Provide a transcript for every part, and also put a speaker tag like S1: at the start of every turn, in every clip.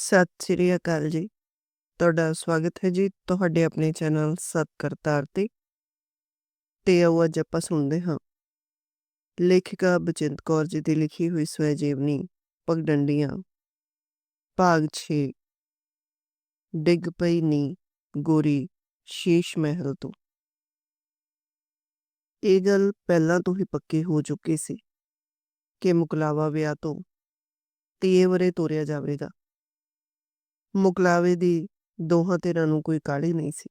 S1: ਸਤਿ ਸ੍ਰੀ ਅਕਾਲ ਜੀ। ਤੁਹਾਡਾ ਸਵਾਗਤ ਹੈ ਜੀ ਤੁਹਾਡੇ ਆਪਣੇ ਚੈਨਲ ਸਤ ਕਰਤਾਰ ਤੇ। ਤੇ ਆਓ ਅੱਜ ਆਪਾਂ ਸੁਣਦੇ ਹਾਂ। ਲੇਖਿਕਾ ਬਚਿੰਤ ਕੌਰ ਜੀ ਦੀ ਲਿਖੀ ਹੋਈ ਸਵੈ ਜੀਵਨੀ ਪਗਡੰਡੀਆਂ। ਭਾਗ 6 ਡਿੱਗ ਪਈ ਨੀ ਗੋਰੀ, ਸ਼ੀਸ਼ ਮਹਿਲ ਤੋਂ। ਇਹ ਗੱਲ ਪਹਿਲਾਂ ਤੋਂ ਹੀ ਪੱਕੀ ਹੋ ਚੁੱਕੀ ਸੀ ਕਿ ਮੁਕਲਾਵਾ ਵਿਆਹ ਤੋਂ ਤੀਏ ਵਰੇ ਤੋਰਿਆ ਜਾਵੇਗਾ। ਮੁਕਲਾਵੇ ਦੀ ਦੋਹਾਂ ਧਿਰਾਂ ਨੂੰ ਕੋਈ ਕਾਹਲੀ ਨਹੀਂ ਸੀ।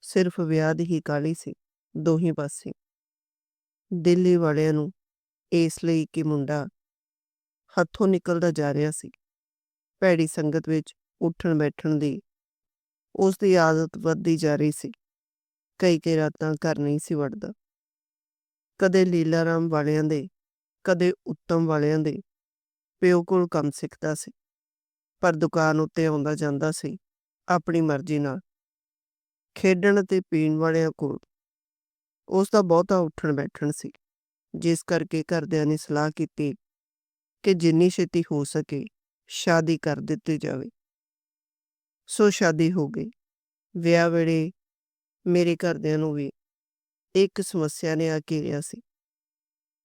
S1: ਸਿਰਫ ਵਿਆਹ ਦੀ ਹੀ ਕਾਹਲੀ ਸੀ, ਦੋਹੀ ਪਾਸੇ। ਦਿੱਲੀ ਵਾਲਿਆਂ ਨੂੰ ਇਸ ਲਈ ਕਿ ਮੁੰਡਾ ਹੱਥੋਂ ਨਿਕਲਦਾ ਜਾ ਰਿਹਾ ਸੀ। ਭੈੜੀ ਸੰਗਤ ਵਿੱਚ ਉੱਠਣ ਬੈਠਣ ਦੀ ਉਸ ਦੀ ਆਦਤ ਵੱਧਦੀ ਜਾ ਰਹੀ ਸੀ। ਕਈ ਕਈ ਰਾਤਾਂ ਘਰ ਨਹੀਂ ਸੀ ਵੜਦਾ। ਕਦੇ ਲੀਲਾਰਾਮ ਵਾਲਿਆਂ ਦੇ, ਕਦੇ ਉੱਤਮ ਵਾਲਿਆਂ ਦੇ ਪਿਓ ਕੋਲ ਕੰਮ ਸਿੱਖਦਾ ਸੀ। ਪਰ ਦੁਕਾਨ ਉੱਤੇ ਆਉਂਦਾ ਜਾਂਦਾ ਸੀ, ਆਪਣੀ ਮਰਜ਼ੀ ਨਾਲ। ਖੇਡਣ ਤੇ ਪੀਣ ਵਾਲਿਆਂ ਕੋਲ ਉਸ ਦਾ ਬਹੁਤਾ ਉੱਠਣ ਬੈਠਣ ਸੀ, ਜਿਸ ਕਰਕੇ ਘਰਦਿਆਂ ਨੇ ਸਲਾਹ ਕੀਤੀ ਕਿ ਜਿੰਨੀ ਛੇਤੀ ਹੋ ਸਕੇ ਸ਼ਾਦੀ ਕਰ ਦਿੱਤੀ ਜਾਵੇ। ਸੋ ਸ਼ਾਦੀ ਹੋ ਗਈ। ਵਿਆਹ ਵੇਲੇ ਮੇਰੇ ਘਰਦਿਆਂ ਨੂੰ ਵੀ ਇੱਕ ਸਮੱਸਿਆ ਨੇ ਆ ਘੇਰਿਆ ਸੀ।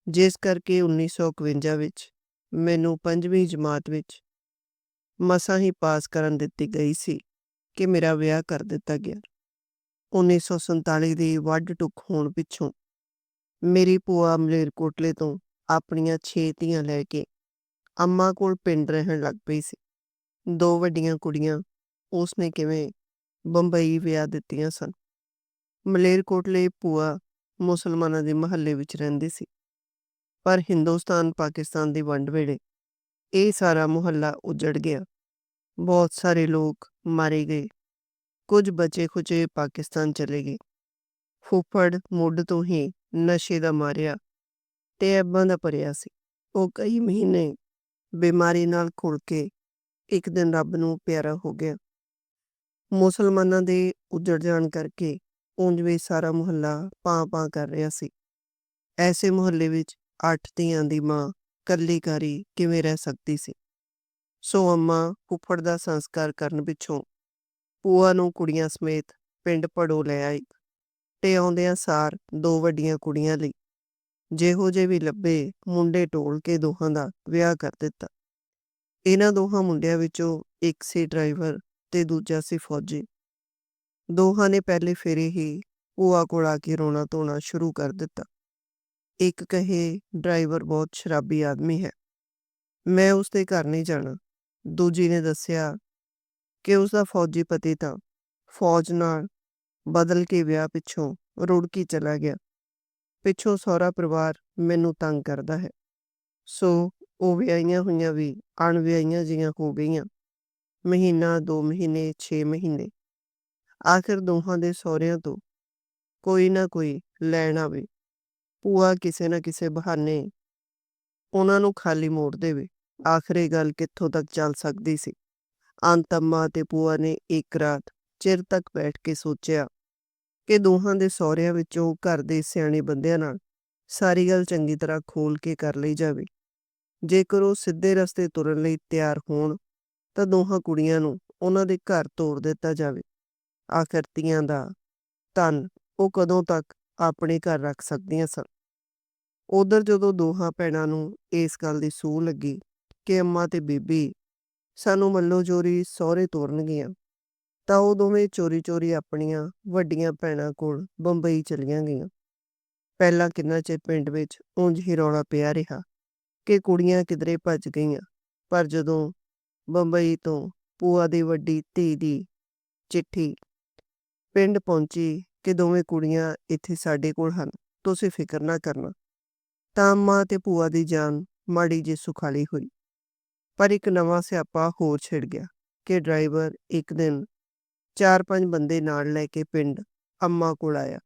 S1: ਜਿਸ ਕਰਕੇ 1951 ਵਿੱਚ ਮੈਨੂੰ ਪੰਜਵੀਂ ਜਮਾਤ ਵਿੱਚ ਮਸਾਂ ਹੀ ਪਾਸ ਕਰਨ ਦਿੱਤੀ ਗਈ ਸੀ ਕਿ ਮੇਰਾ ਵਿਆਹ ਕਰ ਦਿੱਤਾ ਗਿਆ। 1947 ਦੀ ਵੱਡ ਟੁੱਕ ਹੋਣ ਪਿੱਛੋਂ ਮੇਰੀ ਭੂਆ ਮਲੇਰਕੋਟਲੇ ਤੋਂ ਆਪਣੀਆਂ ਛੇ ਧੀਆਂ ਲੈ ਕੇ ਅੰਮਾ ਕੋਲ ਪਿੰਡ ਰਹਿਣ ਲੱਗ ਪਈ ਸੀ। ਦੋ ਵੱਡੀਆਂ ਕੁੜੀਆਂ ਉਸਨੇ ਕਿਵੇਂ ਬੰਬਈ ਵਿਆਹ ਦਿੱਤੀਆਂ ਸਨ। ਮਲੇਰਕੋਟਲੇ ਭੂਆ ਮੁਸਲਮਾਨਾਂ ਦੇ ਮਹੱਲੇ ਵਿੱਚ ਰਹਿੰਦੀ ਸੀ। ਪਰ ਹਿੰਦੁਸਤਾਨ ਪਾਕਿਸਤਾਨ ਦੀ ਵੰਡ ਵੇਲੇ ਇਹ ਸਾਰਾ ਮੁਹੱਲਾ ਉਜੜ ਗਿਆ। ਬਹੁਤ ਸਾਰੇ ਲੋਕ ਮਾਰੇ ਗਏ। ਕੁਝ ਬਚੇ ਖੁਚੇ ਪਾਕਿਸਤਾਨ ਚਲੇ ਗਏ। ਫੁੱਫੜ ਮੁੱਢ ਤੋਂ ਹੀ ਨਸ਼ੇ ਦਾ ਮਾਰਿਆ ਤੇ ਐਬਾਂ ਦਾ ਭਰਿਆ ਸੀ। ਉਹ ਕਈ ਮਹੀਨੇ ਬਿਮਾਰੀ ਨਾਲ ਖੁੜ ਕੇ ਇੱਕ ਦਿਨ ਰੱਬ ਨੂੰ ਪਿਆਰਾ ਹੋ ਗਿਆ। ਮੁਸਲਮਾਨਾਂ ਦੇ ਉਜੜ ਜਾਣ ਕਰਕੇ ਉਂਝ ਵੀ ਸਾਰਾ ਮੁਹੱਲਾ ਪਾਂ ਪਾਂ ਕਰ ਰਿਹਾ ਸੀ। ਐਸੇ ਮੁਹੱਲੇ ਵਿੱਚ ਅੱਠ ਧੀਆਂ ਦੀ ਮਾਂ ਕੱਲੀ ਕਾਰੀ ਕਿਵੇਂ ਰਹਿ ਸਕਦੀ ਸੀ? ਸੋ ਅੰਮਾ ਫੁੱਫੜ ਦਾ ਸੰਸਕਾਰ ਕਰਨ ਪਿੱਛੋਂ ਪੂਆ ਨੂੰ ਕੁੜੀਆਂ ਸਮੇਤ ਪਿੰਡ ਪੜੋ ਲੈ ਆਈ ਤੇ ਆਉਂਦਿਆਂ ਸਾਰ ਦੋ ਵੱਡੀਆਂ ਕੁੜੀਆਂ ਲਈ। ਜਿਹੋ ਜੇ ਵੀ ਲੱਭੇ ਮੁੰਡੇ ਟੋਲ ਕੇ ਦੋਹਾਂ ਦਾ ਵਿਆਹ ਕਰ ਦਿੱਤਾ। ਇਹਨਾਂ ਦੋਹਾਂ ਮੁੰਡਿਆਂ ਵਿੱਚੋਂ ਇੱਕ ਸੀ ਡਰਾਈਵਰ ਤੇ ਦੂਜਾ ਸੀ ਫੌਜੀ। ਦੋਹਾਂ ਨੇ ਪਹਿਲੇ ਫੇਰੇ ਹੀ ਪੂਆ ਕੋਲ ਆ ਕੇ ਰੋਣਾ ਧੋਣਾ ਸ਼ੁਰੂ ਕਰ ਦਿੱਤਾ। ਇੱਕ ਕਹੇ ਡਰਾਈਵਰ ਬਹੁਤ ਸ਼ਰਾਬੀ ਆਦਮੀ ਹੈ। ਮੈਂ ਉਸ ਦੇ ਘਰ ਨਹੀਂ ਜਾਣਾ। ਦੂਜੀ ਨੇ ਦੱਸਿਆ ਕਿ ਉਸ ਦਾ ਫੌਜੀ ਪਤੀ ਤਾਂ ਫੌਜ ਨਾਲ ਬਦਲ ਕੇ ਵਿਆਹ ਪਿੱਛੋਂ ਰੁੜਕੀ ਚਲਾ ਗਿਆ। ਪਿੱਛੋਂ ਸਹੁਰਾ ਪਰਿਵਾਰ ਮੈਨੂੰ ਤੰਗ ਕਰਦਾ ਹੈ। ਸੋ ਉਹ ਵਿਆਹੀਆਂ ਹੋਈਆਂ ਵੀ ਅਣਵਿਆਹੀਆਂ ਜੀਆਂ ਹੋ ਗਈਆਂ। ਮਹੀਨਾ 2 ਮਹੀਨੇ 6 ਮਹੀਨੇ। ਆਖਿਰ ਦੋਹਾਂ ਦੇ ਸਹੁਰਿਆਂ ਤੋਂ ਕੋਈ ਨਾ ਕੋਈ ਲੈਣ ਆਵੇ। ਭੂਆ ਕਿਸੇ ਨਾ ਕਿਸੇ ਬਹਾਨੇ ਉਹਨਾਂ ਨੂੰ ਖਾਲੀ ਮੋੜ ਦੇਵੇ। ਆਖਰ ਗੱਲ ਕਿੱਥੋਂ ਤੱਕ ਚੱਲ ਸਕਦੀ ਸੀ? ਅੰਤਮਾ ਅੰਮਾ ਤੇ ਪੂਆ ਨੇ ਇੱਕ ਰਾਤ ਚਿਰ ਤੱਕ ਬੈਠ ਕੇ ਸੋਚਿਆ ਕਿ ਦੋਹਾਂ ਦੇ ਸਹੁਰਿਆਂ ਵਿੱਚੋਂ ਘਰ ਦੇ ਸਿਆਣੇ ਬੰਦਿਆਂ ਨਾਲ ਸਾਰੀ ਗੱਲ ਚੰਗੀ ਤਰ੍ਹਾਂ ਖੋਲ ਕੇ ਕਰ ਲਈ ਜਾਵੇ। ਜੇਕਰ ਉਹ ਸਿੱਧੇ ਰਸਤੇ ਤੁਰਨ ਲਈ ਤਿਆਰ ਹੋਣ, ਤਾਂ ਦੋਹਾਂ ਕੁੜੀਆਂ ਨੂੰ ਉਹਨਾਂ ਦੇ ਘਰ ਤੋੜ ਦਿੱਤਾ ਜਾਵੇ। ਆਖਰ ਤੀਆਂ ਦਾ ਤਨ ਉਹ ਕਦੋਂ ਤੱਕ ਆਪਣੇ ਘਰ ਰੱਖ ਸਕਦੀਆਂ ਸਨ। ਉਧਰ ਜਦੋਂ ਦੋਹਾਂ ਭੈਣਾਂ ਨੂੰ ਇਸ ਗੱਲ ਦੀ ਸੂਹ ਲੱਗੀ ਕਿ ਅੰਮਾ ਤੇ ਬੀਬੀ ਸਾਨੂੰ ਮੱਲੋ ਚੋਰੀ ਸਹੁਰੇ ਤੋਰਨਗੀਆਂ, ਤਾਂ ਉਹ ਦੋਵੇਂ ਚੋਰੀ-ਚੋਰੀ ਆਪਣੀਆਂ ਵੱਡੀਆਂ ਭੈਣਾਂ ਕੋਲ ਬੰਬਈ ਚਲੀਆਂ ਗਈਆਂ। ਪਹਿਲਾਂ ਕਿੰਨਾ ਚਿਰ ਪਿੰਡ ਵਿੱਚ ਉਂਝ ਹੀ ਰੌਲਾ ਪਿਆ ਰਿਹਾ ਕਿ ਕੁੜੀਆਂ ਕਿਧਰੇ ਭੱਜ ਗਈਆਂ, ਪਰ ਜਦੋਂ ਬੰਬਈ ਤੋਂ ਪੂਆ ਦੀ ਵੱਡੀ ਧੀ ਦੀ ਚਿੱਠੀ ਪਿੰਡ ਪਹੁੰਚੀ ਕਿ ਦੋਵੇਂ ਕੁੜੀਆਂ ਇੱਥੇ ਸਾਡੇ ਕੋਲ ਹਨ, ਤੁਸੀਂ ਫਿਕਰ ਨਾ ਕਰਨਾ। ਤਾਂ ਅੰਮਾ ਤੇ ਭੂਆ ਦੀ ਜਾਨ ਮਾੜੀ ਜਿਹੀ ਸੁਖਾਲੀ ਹੋਈ। ਪਰ ਇੱਕ ਨਵਾਂ ਸਿਆਪਾ ਹੋਰ ਛਿੜ ਗਿਆ ਕਿ ਡਰਾਈਵਰ ਇੱਕ ਦਿਨ ਚਾਰ ਪੰਜ ਬੰਦੇ ਨਾਲ ਲੈ ਕੇ ਪਿੰਡ ਅੰਮਾ ਕੋਲ ਆਇਆ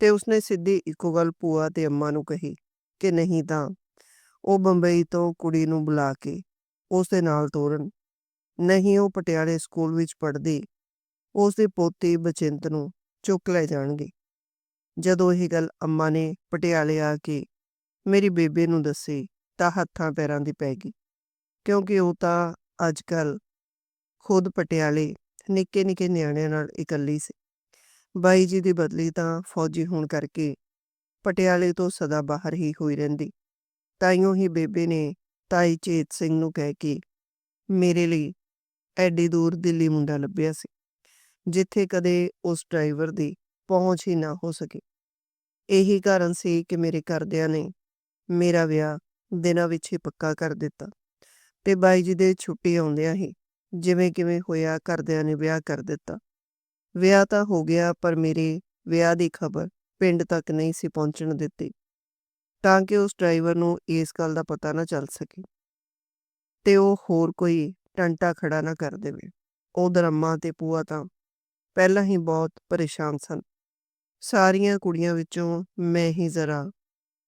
S1: ਤੇ ਉਸਨੇ ਸਿੱਧੀ ਇੱਕੋ ਗੱਲ ਭੂਆ ਤੇ ਅੰਮਾ ਨੂੰ ਕਹੀ ਕਿ ਨਹੀਂ ਤਾਂ ਉਹ ਬੰਬਈ ਤੋਂ ਕੁੜੀ ਨੂੰ ਬੁਲਾ ਕੇ ਉਸ ਦੇ ਨਾਲ ਤੋਰਨ। ਨਹੀਂ ਉਹ ਪਟਿਆਲੇ ਸਕੂਲ ਵਿੱਚ ਪੜ੍ਹਦੀ ਉਸ ਦੀ ਪੋਤੀ ਬਚਿੰਤ ਨੂੰ ਚੁੱਕ ਲੈ ਜਾਣਗੇ ਜਦੋਂ ਇਹ ਗੱਲ ਅੰਮਾ ਨੇ ਪਟਿਆਲੇ ਆ ਕੇ ਮੇਰੀ ਬੇਬੇ ਨੂੰ ਦੱਸੀ ਤਾਂ ਹੱਥਾਂ ਪੈਰਾਂ ਦੀ ਪੈ ਗਈ ਕਿਉਂਕਿ ਉਹ ਤਾਂ ਅੱਜ ਕੱਲ ਖੁਦ ਪਟਿਆਲੇ ਨਿੱਕੇ-ਨਿੱਕੇ ਨਿਆਣਿਆਂ ਨਾਲ ਇਕੱਲੀ ਸੀ। ਬਾਈ ਜੀ ਦੀ ਬਦਲੀ ਤਾਂ ਫੌਜੀ ਹੋਣ ਕਰਕੇ ਪਟਿਆਲੇ ਤੋਂ ਸਦਾ ਬਾਹਰ ਹੀ ਹੋਈ ਰਹਿੰਦੀ। ਤਾਈਓ ਹੀ ਬੇਬੇ ਨੇ ਤਾਈ ਚੇਤ ਸਿੰਘ ਨੂੰ ਕਹਿ ਕੇ ਮੇਰੇ ਲਈ ਐਡੀ ਦੂਰ ਦਿੱਲੀ ਮੁੰਡਾ ਲੱਭਿਆ ਸੀ, ਜਿੱਥੇ ਕਦੇ ਉਸ ਡਰਾਈਵਰ ਦੀ ਪਹੁੰਚ ਹੀ ਨਾ ਹੋ ਸਕੇ। ਇਹੀ ਕਾਰਨ ਸੀ ਕਿ ਮੇਰੇ ਘਰਦਿਆਂ ਨੇ ਮੇਰਾ ਵਿਆਹ ਦਿਨਾਂ ਵਿੱਚ ਹੀ ਪੱਕਾ ਕਰ ਦਿੱਤਾ ਤੇ ਬਾਈ ਜੀ ਦੇ ਛੁੱਟੀ ਆਉਂਦਿਆਂ ਹੀ ਜਿਵੇਂ ਕਿਵੇਂ ਹੋਇਆ ਘਰਦਿਆਂ ਨੇ ਵਿਆਹ ਕਰ ਦਿੱਤਾ। ਵਿਆਹ ਤਾਂ ਹੋ ਗਿਆ ਪਰ ਮੇਰੇ ਵਿਆਹ ਦੀ ਖਬਰ ਪਿੰਡ ਤੱਕ ਨਹੀਂ ਸੀ ਪਹੁੰਚਣ ਦਿੱਤੀ, ਤਾਂ ਕਿ ਉਸ ਡਰਾਈਵਰ ਨੂੰ ਇਸ ਗੱਲ ਦਾ ਪਤਾ ਨਾ ਚੱਲ ਸਕੇ ਤੇ ਉਹ ਹੋਰ ਕੋਈ ਟੰਟਾ ਖੜਾ ਨਾ ਕਰ ਦੇਵੇ। ਉਹ ਦਰਮਾ ਤੇ ਪੂਆ ਤਾਂ ਪਹਿਲਾਂ ਹੀ ਬਹੁਤ ਪਰੇਸ਼ਾਨ ਸਨ। ਸਾਰੀਆਂ ਕੁੜੀਆਂ ਵਿੱਚੋਂ ਮੈਂ ਹੀ ਜ਼ਰਾ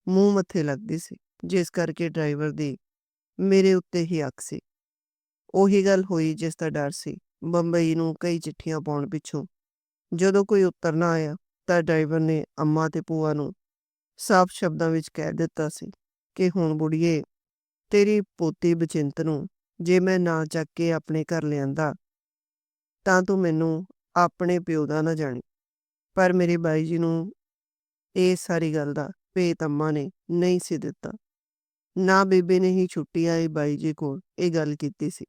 S1: ਮੂੰਹ ਮੱਥੇ ਲੱਗਦੀ ਸੀ, ਜਿਸ ਕਰਕੇ ਡਰਾਈਵਰ ਦੀ ਮੇਰੇ ਉੱਤੇ ਹੀ ਅੱਖ ਸੀ। ਉਹੀ ਗੱਲ ਹੋਈ ਜਿਸ ਦਾ ਡਰ ਸੀ। ਬੰਬਈ ਨੂੰ ਕਈ ਚਿੱਠੀਆਂ ਪਾਉਣ ਪਿੱਛੋਂ ਜਦੋਂ ਕੋਈ ਉੱਤਰ ਨਾ ਆਇਆ ਤਾਂ ਡਰਾਈਵਰ ਨੇ ਅੰਮਾ ਤੇ ਭੂਆ ਨੂੰ ਸਾਫ਼ ਸ਼ਬਦਾਂ ਵਿੱਚ ਕਹਿ ਦਿੱਤਾ ਸੀ ਕਿ ਹੁਣ ਬੁੜੀਏ ਤੇਰੀ ਪੋਤੀ ਬਚਿੰਤ ਨੂੰ ਜੇ ਮੈਂ ਨਾ ਚੱਕ ਕੇ ਆਪਣੇ ਘਰ ਲਿਆਂਦਾ ਤਾਂ ਤੂੰ ਮੈਨੂੰ ਆਪਣੇ ਪਿਓ ਦਾ ਨਾ ਜਾਣੀ। ਪਰ ਮੇਰੇ ਬਾਈ ਜੀ ਨੂੰ ਇਹ ਸਾਰੀ ਗੱਲ ਦਾ ਭੇਤ ਅੰਮਾ ਨੇ ਨਹੀਂ ਸੀ ਦਿੱਤਾ। ਨਾ ਬੇਬੇ ਨੇ ਹੀ ਛੁੱਟੀ ਆਈ ਬਾਈ ਜੀ ਕੋਲ ਇਹ ਗੱਲ ਕੀਤੀ ਸੀ।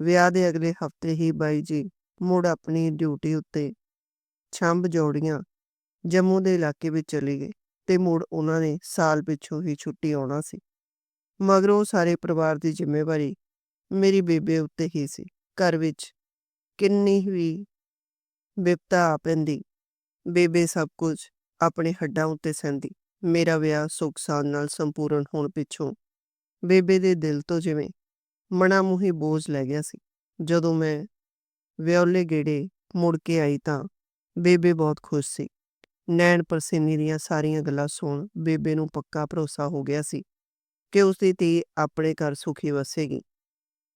S1: ਵਿਆਹ ਦੇ ਅਗਲੇ ਹਫ਼ਤੇ ਹੀ ਬਾਈ ਜੀ ਮੁੜ ਆਪਣੀ ਡਿਊਟੀ ਉੱਤੇ ਛੰਭ ਜੋੜੀਆਂ ਜੰਮੂ ਦੇ ਇਲਾਕੇ ਵਿੱਚ ਚਲੇ ਗਏ ਤੇ ਮੁੜ ਉਹਨਾਂ ਨੇ ਸਾਲ ਪਿੱਛੋਂ ਹੀ ਛੁੱਟੀ ਆਉਣਾ ਸੀ। ਮਗਰੋਂ ਸਾਰੇ ਪਰਿਵਾਰ ਦੀ ਜ਼ਿੰਮੇਵਾਰੀ ਮੇਰੀ ਬੇਬੇ ਉੱਤੇ ਹੀ ਸੀ। ਘਰ ਵਿੱਚ ਕਿੰਨੀ ਵੀ ਬਿਪਤਾ ਆ ਪੈਂਦੀ, ਬੇਬੇ ਸਭ ਕੁਝ ਆਪਣੇ ਹੱਡਾਂ ਉੱਤੇ ਸਹਿੰਦੀ। ਮੇਰਾ ਵਿਆਹ ਸੁੱਖ ਸਾਂਦ ਨਾਲ ਸੰਪੂਰਨ ਹੋਣ ਪਿੱਛੋਂ ਬੇਬੇ ਦੇ ਦਿਲ ਤੋਂ ਜਿਵੇਂ ਮਣਾ ਮੂੰਹੀ ਬੋਝ ਲੈ ਗਿਆ ਸੀ। ਜਦੋਂ ਮੈਂ ਵਿਆਹੁਲੇ ਗੇੜੇ ਮੁੜ ਕੇ ਆਈ ਤਾਂ ਬੇਬੇ ਬਹੁਤ ਖੁਸ਼ ਸੀ। ਨੈਣ ਪ੍ਰਸੰਨੀ ਦੀਆਂ ਸਾਰੀਆਂ ਗੱਲਾਂ ਸੁਣ ਬੇਬੇ ਨੂੰ ਪੱਕਾ ਭਰੋਸਾ ਹੋ ਗਿਆ ਸੀ ਕਿ ਉਸਦੀ ਧੀ ਆਪਣੇ ਘਰ ਸੁਖੀ ਵਸੇਗੀ।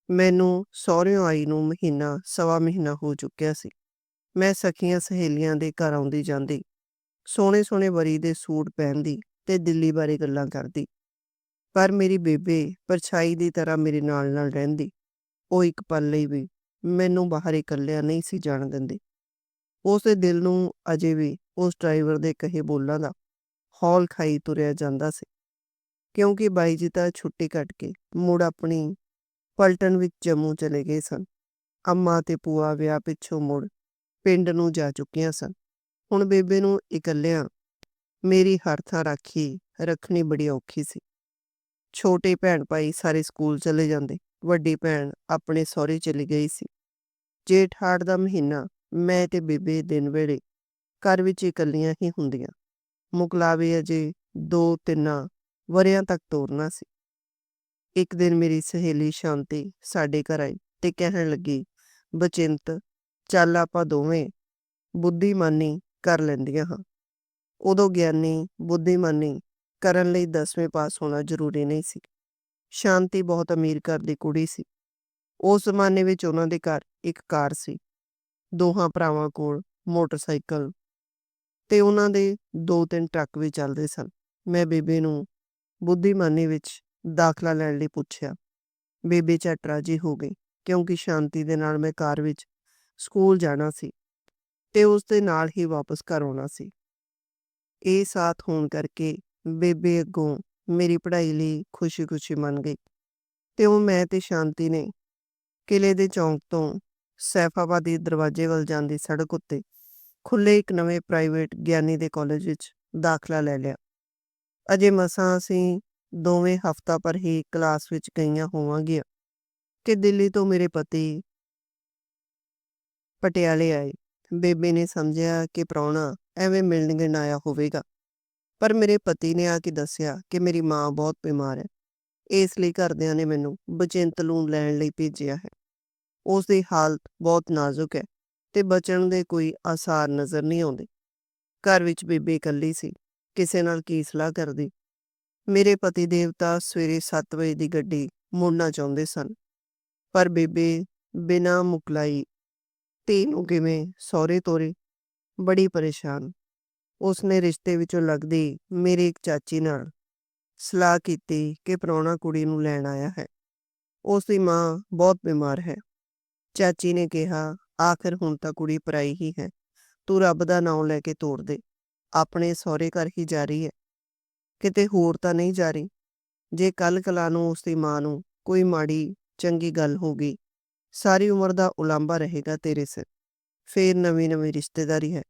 S1: ਮੈਨੂੰ ਸਹੁਰਿਓਂ ਆਈ ਨੂੰ ਮਹੀਨਾ ਸਵਾ ਮਹੀਨਾ ਹੋ ਚੁੱਕਿਆ ਸੀ। ਮੈਂ ਸਖੀਆਂ ਸਹੇਲੀਆਂ ਦੇ ਘਰ ਆਉਂਦੀ ਜਾਂਦੀ, ਸੋਹਣੇ-ਸੋਹਣੇ ਵਰੀ ਦੇ ਸੂਟ ਪਹਿਨਦੀ ਤੇ ਦਿੱਲੀ ਬਾਰੇ ਗੱਲਾਂ ਕਰਦੀ। ਪਰ ਮੇਰੀ ਬੇਬੇ ਪਰਛਾਈ ਦੀ ਤਰ੍ਹਾਂ ਮੇਰੇ ਨਾਲ-ਨਾਲ ਰਹਿੰਦੀ। ਉਹ ਇੱਕ ਪਲ ਲਈ ਵੀ ਮੈਨੂੰ ਬਾਹਰ ਇਕੱਲਿਆ ਨਹੀਂ ਸੀ ਜਾਣ ਦਿੰਦੀ। ਉਸਦੇ ਦਿਲ ਨੂੰ ਅਜੇ ਵੀ ਉਸ ਡਰਾਈਵਰ ਦੇ ਕਹੇ ਬੋਲਾਂ ਦਾ ਹੌਲ ਖਾਈ ਤੁਰਿਆ ਜਾਂਦਾ ਸੀ। ਕਿਉਂਕਿ ਬਾਈ ਜੀ ਤਾਂ ਛੁੱਟੀ ਕੱਟ ਕੇ ਮੁੜ ਆਪਣੀ ਪਲਟਨ ਵਿੱਚ ਜੰਮੂ ਚਲੇ ਗਏ ਸਨ। ਅੰਮਾ ਤੇ ਪੂਆ ਵਿਆਹ ਪਿੱਛੋਂ ਮੁੜ ਪਿੰਡ ਨੂੰ ਜਾ ਚੁੱਕੀਆਂ ਸਨ। ਹੁਣ ਬੇਬੇ ਨੂੰ ਇਕੱਲਿਆਂ ਮੇਰੀ ਹਰ ਥਾਂ ਰਾਖੀ ਰੱਖਣੀ ਬੜੀ ਔਖੀ ਸੀ। ਛੋਟੇ ਭੈਣ ਭਾਈ ਸਾਰੇ ਸਕੂਲ ਚਲੇ ਜਾਂਦੇ। ਵੱਡੀ ਭੈਣ ਆਪਣੇ ਸਹੁਰੇ ਚਲੀ ਗਈ ਸੀ। ਜੇਠ ਹਾੜ ਦਾ ਮਹੀਨਾ ਮੈਂ ਤੇ ਬੇਬੇ ਦਿਨ ਵੇਲੇ ਘਰ ਵਿੱਚ ਇਕੱਲੀਆਂ ਹੀ ਹੁੰਦੀਆਂ। ਮੁਕਲਾਵੇ ਅਜੇ ਦੋ ਤਿੰਨਾਂ ਵਰ੍ਹਿਆਂ ਤੱਕ ਤੋਰਨਾ ਸੀ। ਇੱਕ ਦਿਨ ਮੇਰੀ ਸਹੇਲੀ ਸ਼ਾਂਤੀ ਸਾਡੇ ਘਰ ਆਈ ਤੇ ਕਹਿਣ ਲੱਗੀ, ਬਚਿੰਤ ਚੱਲ ਆਪਾਂ ਦੋਵੇਂ ਬੁੱਧੀਮਾਨੀ ਕਰ ਲੈਂਦੀਆਂ ਹਾਂ। ਉਦੋਂ ਗਿਆਨੀ ਬੁੱਧੀਮਾਨੀ ਕਰਨ ਲਈ ਦਸਵੇਂ ਪਾਸ ਹੋਣਾ ਜ਼ਰੂਰੀ ਨਹੀਂ ਸੀ। ਸ਼ਾਂਤੀ ਬਹੁਤ ਅਮੀਰ ਘਰ ਦੀ ਕੁੜੀ ਸੀ। ਉਸ ਜ਼ਮਾਨੇ ਵਿੱਚ ਉਹਨਾਂ ਦੇ ਘਰ ਇੱਕ ਕਾਰ ਸੀ। ਦੋਹਾਂ ਭਰਾਵਾਂ ਕੋਲ ਮੋਟਰਸਾਈਕਲ ਤੇ ਉਹਨਾਂ ਦੇ ਦੋ ਤਿੰਨ ਟਰੱਕ ਵੀ ਚੱਲਦੇ ਸਨ। ਮੈਂ ਬੇਬੇ ਨੂੰ ਬੁੱਧੀਮਾਨੀ ਵਿੱਚ ਦਾਖਲਾ ਲੈਣ ਲਈ ਪੁੱਛਿਆ। ਬੇਬੇ ਝੱਟ ਜੀ ਹੋ ਗਈ ਕਿਉਂਕਿ ਸ਼ਾਂਤੀ ਦੇ ਨਾਲ ਮੈਂ ਕਾਰ ਵਿੱਚ ਸਕੂਲ ਜਾਣਾ ਸੀ ਤੇ ਉਸ ਦੇ ਨਾਲ ਹੀ ਵਾਪਸ ਘਰ ਆਉਣਾ ਸੀ। ਇਹ ਸਾਥ ਹੋਣ ਕਰਕੇ ਬੇਬੇ ਅੱਗੋਂ ਮੇਰੀ ਪੜ੍ਹਾਈ ਲਈ ਖੁਸ਼ੀ-ਖੁਸ਼ੀ ਮੰਨ ਗਈ ਤੇ ਉਹ ਮੈਂ ਤੇ ਸ਼ਾਂਤੀ ਨੇ ਕਿਲੇ ਦੇ ਚੌਂਕ ਤੋਂ ਸੈਫਾਬਾਦੀ ਦਰਵਾਜ਼ੇ ਵੱਲ ਜਾਂਦੀ ਸੜਕ ਉੱਤੇ ਖੁੱਲੇ ਇੱਕ ਨਵੇਂ ਪ੍ਰਾਈਵੇਟ ਗਿਆਨੀ ਦੇ ਕਾਲਜ ਵਿੱਚ ਦਾਖਲਾ ਲੈ ਲਿਆ। ਅਜੇ ਮਸਾਂ ਅਸੀਂ ਦੋਵੇਂ ਹਫ਼ਤਾ ਪਰ ਹੀ ਕਲਾਸ ਵਿੱਚ ਗਈਆਂ ਹੋਵਾਂਗੀਆਂ ਕਿ ਦਿੱਲੀ ਤੋਂ ਮੇਰੇ ਪਤੀ ਪਟਿਆਲੇ ਆਏ। ਬੇਬੇ ਨੇ ਸਮਝਿਆ ਕਿ ਪ੍ਰਾਹੁਣਾ ਐਵੇਂ ਮਿਲਣ ਗਿਲਣ ਆਇਆ ਹੋਵੇਗਾ। ਪਰ ਮੇਰੇ ਪਤੀ ਨੇ ਆ ਕੇ ਦੱਸਿਆ ਕਿ ਮੇਰੀ ਮਾਂ ਬਹੁਤ ਬਿਮਾਰ ਹੈ। ਇਸ ਲਈ ਘਰਦਿਆਂ ਨੇ ਮੈਨੂੰ ਬਚਿੰਤ ਨੂੰ ਲੈਣ ਲਈ ਭੇਜਿਆ ਹੈ। ਉਸ ਦੀ ਹਾਲਤ ਬਹੁਤ ਨਾਜ਼ੁਕ ਹੈ ਤੇ ਬਚਣ ਦੇ ਕੋਈ ਆਸਾਰ ਨਜ਼ਰ ਨਹੀਂ ਆਉਂਦੇ। ਘਰ ਵਿੱਚ ਬੇਬੇ ਇਕੱਲੀ ਸੀ। ਕਿਸੇ ਨਾਲ ਕੀ ਸਲਾਹ ਕਰਦੀ। ਮੇਰੇ ਪਤੀ ਦੇਵਤਾ ਸਵੇਰੇ 7 ਵਜੇ ਦੀ ਗੱਡੀ ਮੁੜਨਾ ਚਾਹੁੰਦੇ ਸਨ। ਪਰ ਬੇਬੇ ਬਿਨਾਂ ਮੁਕਲਾਈ ਧੀ ਨੂੰ ਕਿਵੇਂ ਸਹੁਰੇ ਤੋਰੇ। ਬੜੀ ਪਰੇਸ਼ਾਨ। ਉਸਨੇ ਰਿਸ਼ਤੇ ਵਿੱਚੋਂ ਲੱਗਦੀ ਮੇਰੀ ਇੱਕ ਚਾਚੀ ਨਾਲ ਸਲਾਹ ਕੀਤੀ ਕਿ ਪ੍ਰਾਹੁਣਾ ਕੁੜੀ ਨੂੰ ਲੈਣ ਆਇਆ ਹੈ। ਉਸ ਦੀ ਮਾਂ ਬਹੁਤ ਬਿਮਾਰ ਹੈ। ਚਾਚੀ ਨੇ ਕਿਹਾ, ਆਖਰ ਹੁਣ ਤਾਂ ਕੁੜੀ ਪਰਾਈ ਹੀ ਹੈ ਤੂੰ ਰੱਬ ਦਾ ਨਾਮ ਲੈ ਕੇ ਤੋੜ ਦੇ ਆਪਣੇ ਸਹੁਰੇ ਘਰ ਹੀ ਜਾ ਰਹੀ ਹੈ ਕਿਤੇ ਹੋਰ ਤਾਂ ਨਹੀਂ ਜਾ ਰਹੀ ਜੇ ਕੱਲ ਕਲਾ ਨੂੰ ਉਸ ਦੀ ਮਾਂ ਨੂੰ ਕੋਈ ਮਾੜੀ, ਚੰਗੀ ਗੱਲ ਹੋ ਗਈ ਸਾਰੀ ਉਮਰ ਦਾ ਉਲਾਂਭਾ ਰਹੇਗਾ ਤੇਰੇ ਸਿਰ। ਫੇਰ ਨਵੀਂ ਨਵੀਂ ਰਿਸ਼ਤੇਦਾਰੀ ਹੈ।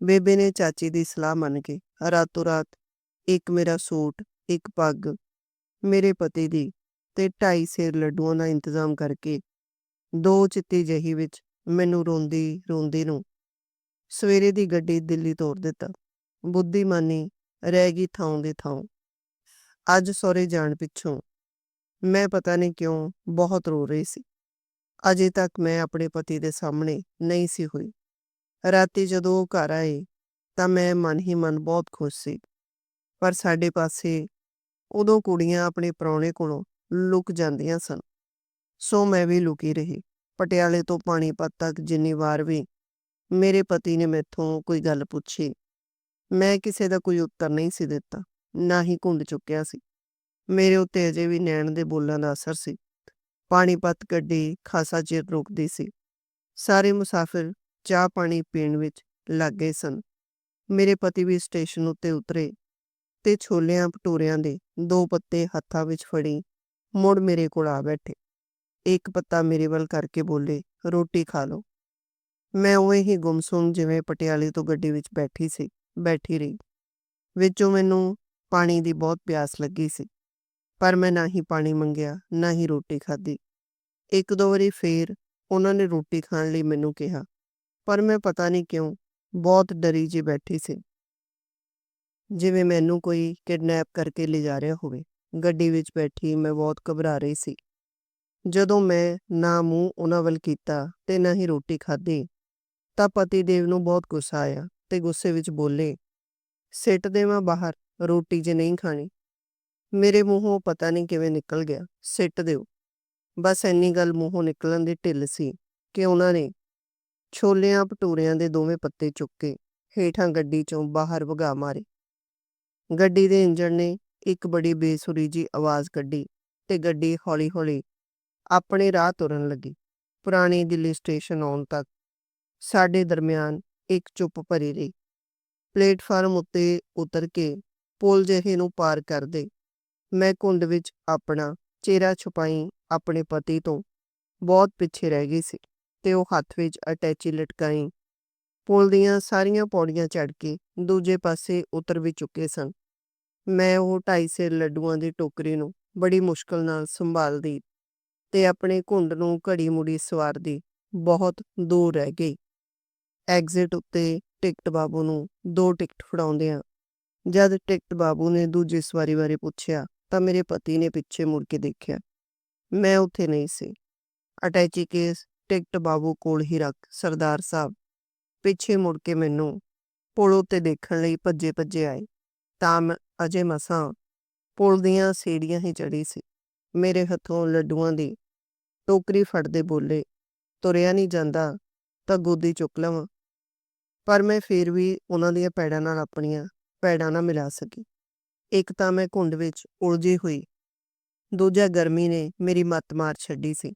S1: ਬੇਬੇ ਨੇ ਚਾਚੀ ਦੀ ਸਲਾਹ ਮੰਨ ਕੇ ਰਾਤੋਂ ਰਾਤ ਇੱਕ ਮੇਰਾ ਸੂਟ, ਇੱਕ ਪੱਗ, ਮੇਰੇ ਪਤੀ ਦੀ ਤੇ ਢਾਈ ਸੇਰ ਲੱਡੂਆਂ ਦਾ ਇੰਤਜ਼ਾਮ ਕਰਕੇ ਦੋ ਚਿੱਤੀ ਜਹੀ ਵਿੱਚ ਮੈਨੂੰ ਰੋਂਦੀ ਰੋਂਦੀ ਨੂੰ ਸਵੇਰੇ ਦੀ ਗੱਡੀ ਦਿੱਲੀ ਤੋਰ ਦਿੱਤਾ। ਬੁੱਧੀਮਾਨੀ ਰਹਿ ਗਈ ਥਾਂ ਦੇ ਥਾਂ ਅੱਜ ਸਹੁਰੇ ਜਾਣ ਪਿੱਛੋਂ ਮੈਂ ਪਤਾ ਨਹੀਂ ਕਿਉਂ ਬਹੁਤ ਰੋ ਰਹੀ ਸੀ। ਅਜੇ ਤੱਕ ਮੈਂ ਆਪਣੇ ਪਤੀ ਦੇ ਸਾਹਮਣੇ ਨਹੀਂ ਸੀ ਹੋਈ। ਰਾਤੀ ਜਦੋਂ ਉਹ ਘਰ ਆਏ, ਤਾਂ ਮੈਂ ਮਨ ਹੀ ਮਨ ਬਹੁਤ ਖੁਸ਼ ਸੀ। ਪਰ ਸਾਡੇ ਪਾਸੇ ਉਦੋਂ ਕੁੜੀਆਂ ਆਪਣੇ ਪ੍ਰਾਹੁਣੇ ਕੋਲੋਂ ਲੁਕ ਜਾਂਦੀਆਂ ਸਨ। ਸੋ ਮੈਂ ਵੀ ਲੁਕੀ ਰਹੀ। ਪਟਿਆਲੇ ਤੋਂ ਪਾਣੀਪਤ ਤੱਕ ਜਿੰਨੀ ਵਾਰ ਵੀ ਮੇਰੇ ਪਤੀ ਨੇ ਮੈਥੋਂ ਕੋਈ ਗੱਲ ਪੁੱਛੀ, ਮੈਂ ਕਿਸੇ ਦਾ ਕੋਈ ਉੱਤਰ ਨਹੀਂ ਸੀ ਦਿੱਤਾ, ਨਾ ਹੀ ਘੁੰਡ ਚੁੱਕਿਆ ਸੀ। ਮੇਰੇ ਉੱਤੇ ਅਜੇ ਵੀ ਨੈਣ ਦੇ ਬੋਲਾਂ ਦਾ ਅਸਰ ਸੀ। ਪਾਣੀਪਤ ਗੱਡੀ ਖਾਸਾ ਚਿਰ ਰੁਕਦੀ ਸੀ। ਸਾਰੇ ਮੁਸਾਫਿਰ ਚਾਹ ਪਾਣੀ ਪੀਣ ਵਿੱਚ ਲੱਗ ਗਏ ਸਨ। ਮੇਰੇ ਪਤੀ ਵੀ ਸਟੇਸ਼ਨ ਉੱਤੇ ਉਤਰੇ ਤੇ ਛੋਲਿਆਂ ਭਟੂਰਿਆਂ ਦੇ ਦੋ ਪੱਤੇ ਹੱਥਾਂ ਵਿੱਚ ਫੜੀ, ਮੁੜ ਮੇਰੇ ਕੋਲ ਆ ਬੈਠੇ। ਇੱਕ ਪੱਤਾ ਮੇਰੇ ਵੱਲ ਕਰਕੇ ਬੋਲੇ, ਰੋਟੀ ਖਾ ਲਓ। ਮੈਂ ਉਵੇਂ ਹੀ ਗੁੰਮਸੁੰਮ ਜਿਵੇਂ ਪਟਿਆਲੇ ਤੋਂ ਗੱਡੀ ਵਿੱਚ ਬੈਠੀ ਸੀ, ਬੈਠੀ ਰਹੀ। ਵਿੱਚੋਂ ਮੈਨੂੰ ਪਾਣੀ ਦੀ ਬਹੁਤ ਪਿਆਸ ਲੱਗੀ ਸੀ। ਪਰ ਮੈਂ ਨਾ ਹੀ ਪਾਣੀ ਮੰਗਿਆ, ਨਾ ਹੀ ਰੋਟੀ ਖਾਧੀ। ਇੱਕ ਦੋ ਵਾਰੀ ਫੇਰ ਉਹਨਾਂ ਨੇ ਰੋਟੀ ਖਾਣ ਲਈ ਮੈਨੂੰ ਕਿਹਾ, ਪਰ ਮੈਂ ਪਤਾ ਨਹੀਂ ਕਿਉਂ ਬਹੁਤ ਡਰੀ ਜੀ ਬੈਠੀ ਸੀ। ਜਿਵੇਂ ਮੈਨੂੰ ਕੋਈ ਕਿਡਨੈਪ ਕਰਕੇ ਲਿਜਾ ਰਿਹਾ ਹੋਵੇ, ਗੱਡੀ ਵਿੱਚ ਬੈਠੀ ਮੈਂ ਬਹੁਤ ਘਬਰਾ ਰਹੀ ਸੀ। ਜਦੋਂ ਮੈਂ ਨਾ ਮੂੰਹ ਉਹਨਾਂ ਵੱਲ ਕੀਤਾ ਤੇ ਨਾ ਹੀ ਰੋਟੀ ਖਾਧੀ, ਤਾਂ ਪਤੀ ਦੇਵ ਨੂੰ ਬਹੁਤ ਗੁੱਸਾ ਆਇਆ ਤੇ ਗੁੱਸੇ ਵਿੱਚ ਬੋਲੇ, ਸਿੱਟ ਦੇਵਾਂ ਬਾਹਰ, ਰੋਟੀ ਜੇ ਨਹੀਂ ਖਾਣੀ। ਮੇਰੇ ਮੂੰਹੋਂ ਪਤਾ ਨਹੀਂ ਕਿਵੇਂ ਨਿਕਲ ਗਿਆ, ਸਿੱਟ ਦਿਓ। ਬਸ ਇੰਨੀ ਗੱਲ ਮੂੰਹੋਂ ਨਿਕਲਣ ਦੀ ਢਿੱਲ ਸੀ ਕਿ ਉਹਨਾਂ ਨੇ ਛੋਲਿਆਂ ਭਟੂਰਿਆਂ ਦੇ ਦੋਵੇਂ ਪੱਤੇ ਚੁੱਕ ਕੇ ਹੇਠਾਂ ਗੱਡੀ ਚੋਂ ਬਾਹਰ ਵਗਾ ਮਾਰੇ। ਗੱਡੀ ਦੇ ਇੰਜਣ ਨੇ ਇੱਕ ਬੜੀ ਬੇਸੁਰੀ ਜੀ ਆਵਾਜ਼ ਕੱਢੀ ਤੇ ਗੱਡੀ ਹੌਲੀ-ਹੌਲੀ ਆਪਣੇ ਰਾਹ ਤੁਰਨ ਲੱਗੀ, ਪੁਰਾਣੀ ਦਿੱਲੀ ਸਟੇਸ਼ਨ ਆਉਣ ਤੱਕ। ਸਾਡੇ ਦਰਮਿਆਨ ਇੱਕ ਚੁੱਪ ਭਰੀ ਰਹੀ। ਪਲੇਟਫਾਰਮ ਉੱਤੇ ਉਤਰ ਕੇ ਪੁਲ ਜਿਹੇ ਨੂੰ ਪਾਰ ਕਰਦੇ ਮੈਂ ਕੁੰਡ ਵਿੱਚ ਆਪਣਾ ਚਿਹਰਾ ਛੁਪਾਈ ਆਪਣੇ ਪਤੀ ਤੋਂ ਬਹੁਤ ਪਿੱਛੇ ਰਹਿ ਗਈ ਸੀ ਤੇ ਉਹ ਹੱਥ ਵਿੱਚ ਅਟੈਚੀ ਲਟਕਾਈ। ਪੁਲ ਦੀਆਂ ਸਾਰੀਆਂ ਪੌੜੀਆਂ ਚੜ ਕੇ ਦੂਜੇ ਪਾਸੇ ਉਤਰ ਵੀ ਚੁੱਕੇ ਸਨ। ਮੈਂ ਉਹ ਢਾਈ ਸੇਰ ਲੱਡੂਆਂ ਦੀ ਟੋਕਰੀ ਨੂੰ ਬੜੀ ਮੁਸ਼ਕਲ ਨਾਲ ਸੰਭਾਲਦੀ ਤੇ ਆਪਣੇ ਘੁੰਡ ਨੂੰ ਘੜੀ ਮੁੜੀ ਸਵਾਰਦੀ ਬਹੁਤ ਦੂਰ ਰਹਿ ਗਈ। ਐਗਜ਼ਿਟ ਉੱਤੇ ਟਿਕਟ ਬਾਬੂ ਨੂੰ ਦੋ ਟਿਕਟ ਫੜਾਉਂਦਿਆਂ ਜਦ ਟਿਕਟ ਬਾਬੂ ਨੇ ਦੂਜੀ ਸਵਾਰੀ ਬਾਰੇ ਪੁੱਛਿਆ ਤਾਂ ਮੇਰੇ ਪਤੀ ਨੇ ਪਿੱਛੇ ਮੁੜ ਕੇ ਦੇਖਿਆ। ਮੈਂ ਉੱਥੇ ਨਹੀਂ ਸੀ। ਅਟੈਚੀ ਕੇਸ ਟਿਕਟ ਬਾਬੂ ਕੋਲ ਹੀ ਰੱਖ ਸਰਦਾਰ ਸਾਹਿਬ ਪਿੱਛੇ ਮੁੜ ਕੇ ਮੈਨੂੰ ਪੁਲ ਉੱਤੇ ਦੇਖਣ ਲਈ ਭੱਜੇ ਭੱਜੇ ਆਏ। ਤਾਂ ਮੈਂ ਅਜੇ ਮਸਾਂ ਪੁਲ ਦੀਆਂ ਸੀੜੀਆਂ ਹੀ ਚੜੀ ਸੀ। ਮੇਰੇ ਹੱਥੋਂ ਲੱਡੂਆਂ ਦੀ ਟੋਕਰੀ ਫੜਦੇ ਬੋਲੇ, ਤੁਰਿਆ ਨਹੀਂ ਜਾਂਦਾ, ਤਾਂ ਗੋਦੀ ਚੁੱਕ ਲਵਾਂ। ਪਰ ਮੈਂ ਫੇਰ ਵੀ ਉਹਨਾਂ ਦੀਆਂ ਪੈੜਾਂ ਨਾਲ ਆਪਣੀਆਂ ਪੈੜਾਂ ਨਾਲ ਮਿਲਾ ਸਕੀ। ਇੱਕ ਤਾਂ ਮੈਂ ਘੁੰਡ ਵਿੱਚ ਉਲਝੀ ਹੋਈ। ਦੂਜਾ ਗਰਮੀ ਨੇ ਮੇਰੀ ਮੱਤ ਮਾਰ ਛੱਡੀ ਸੀ।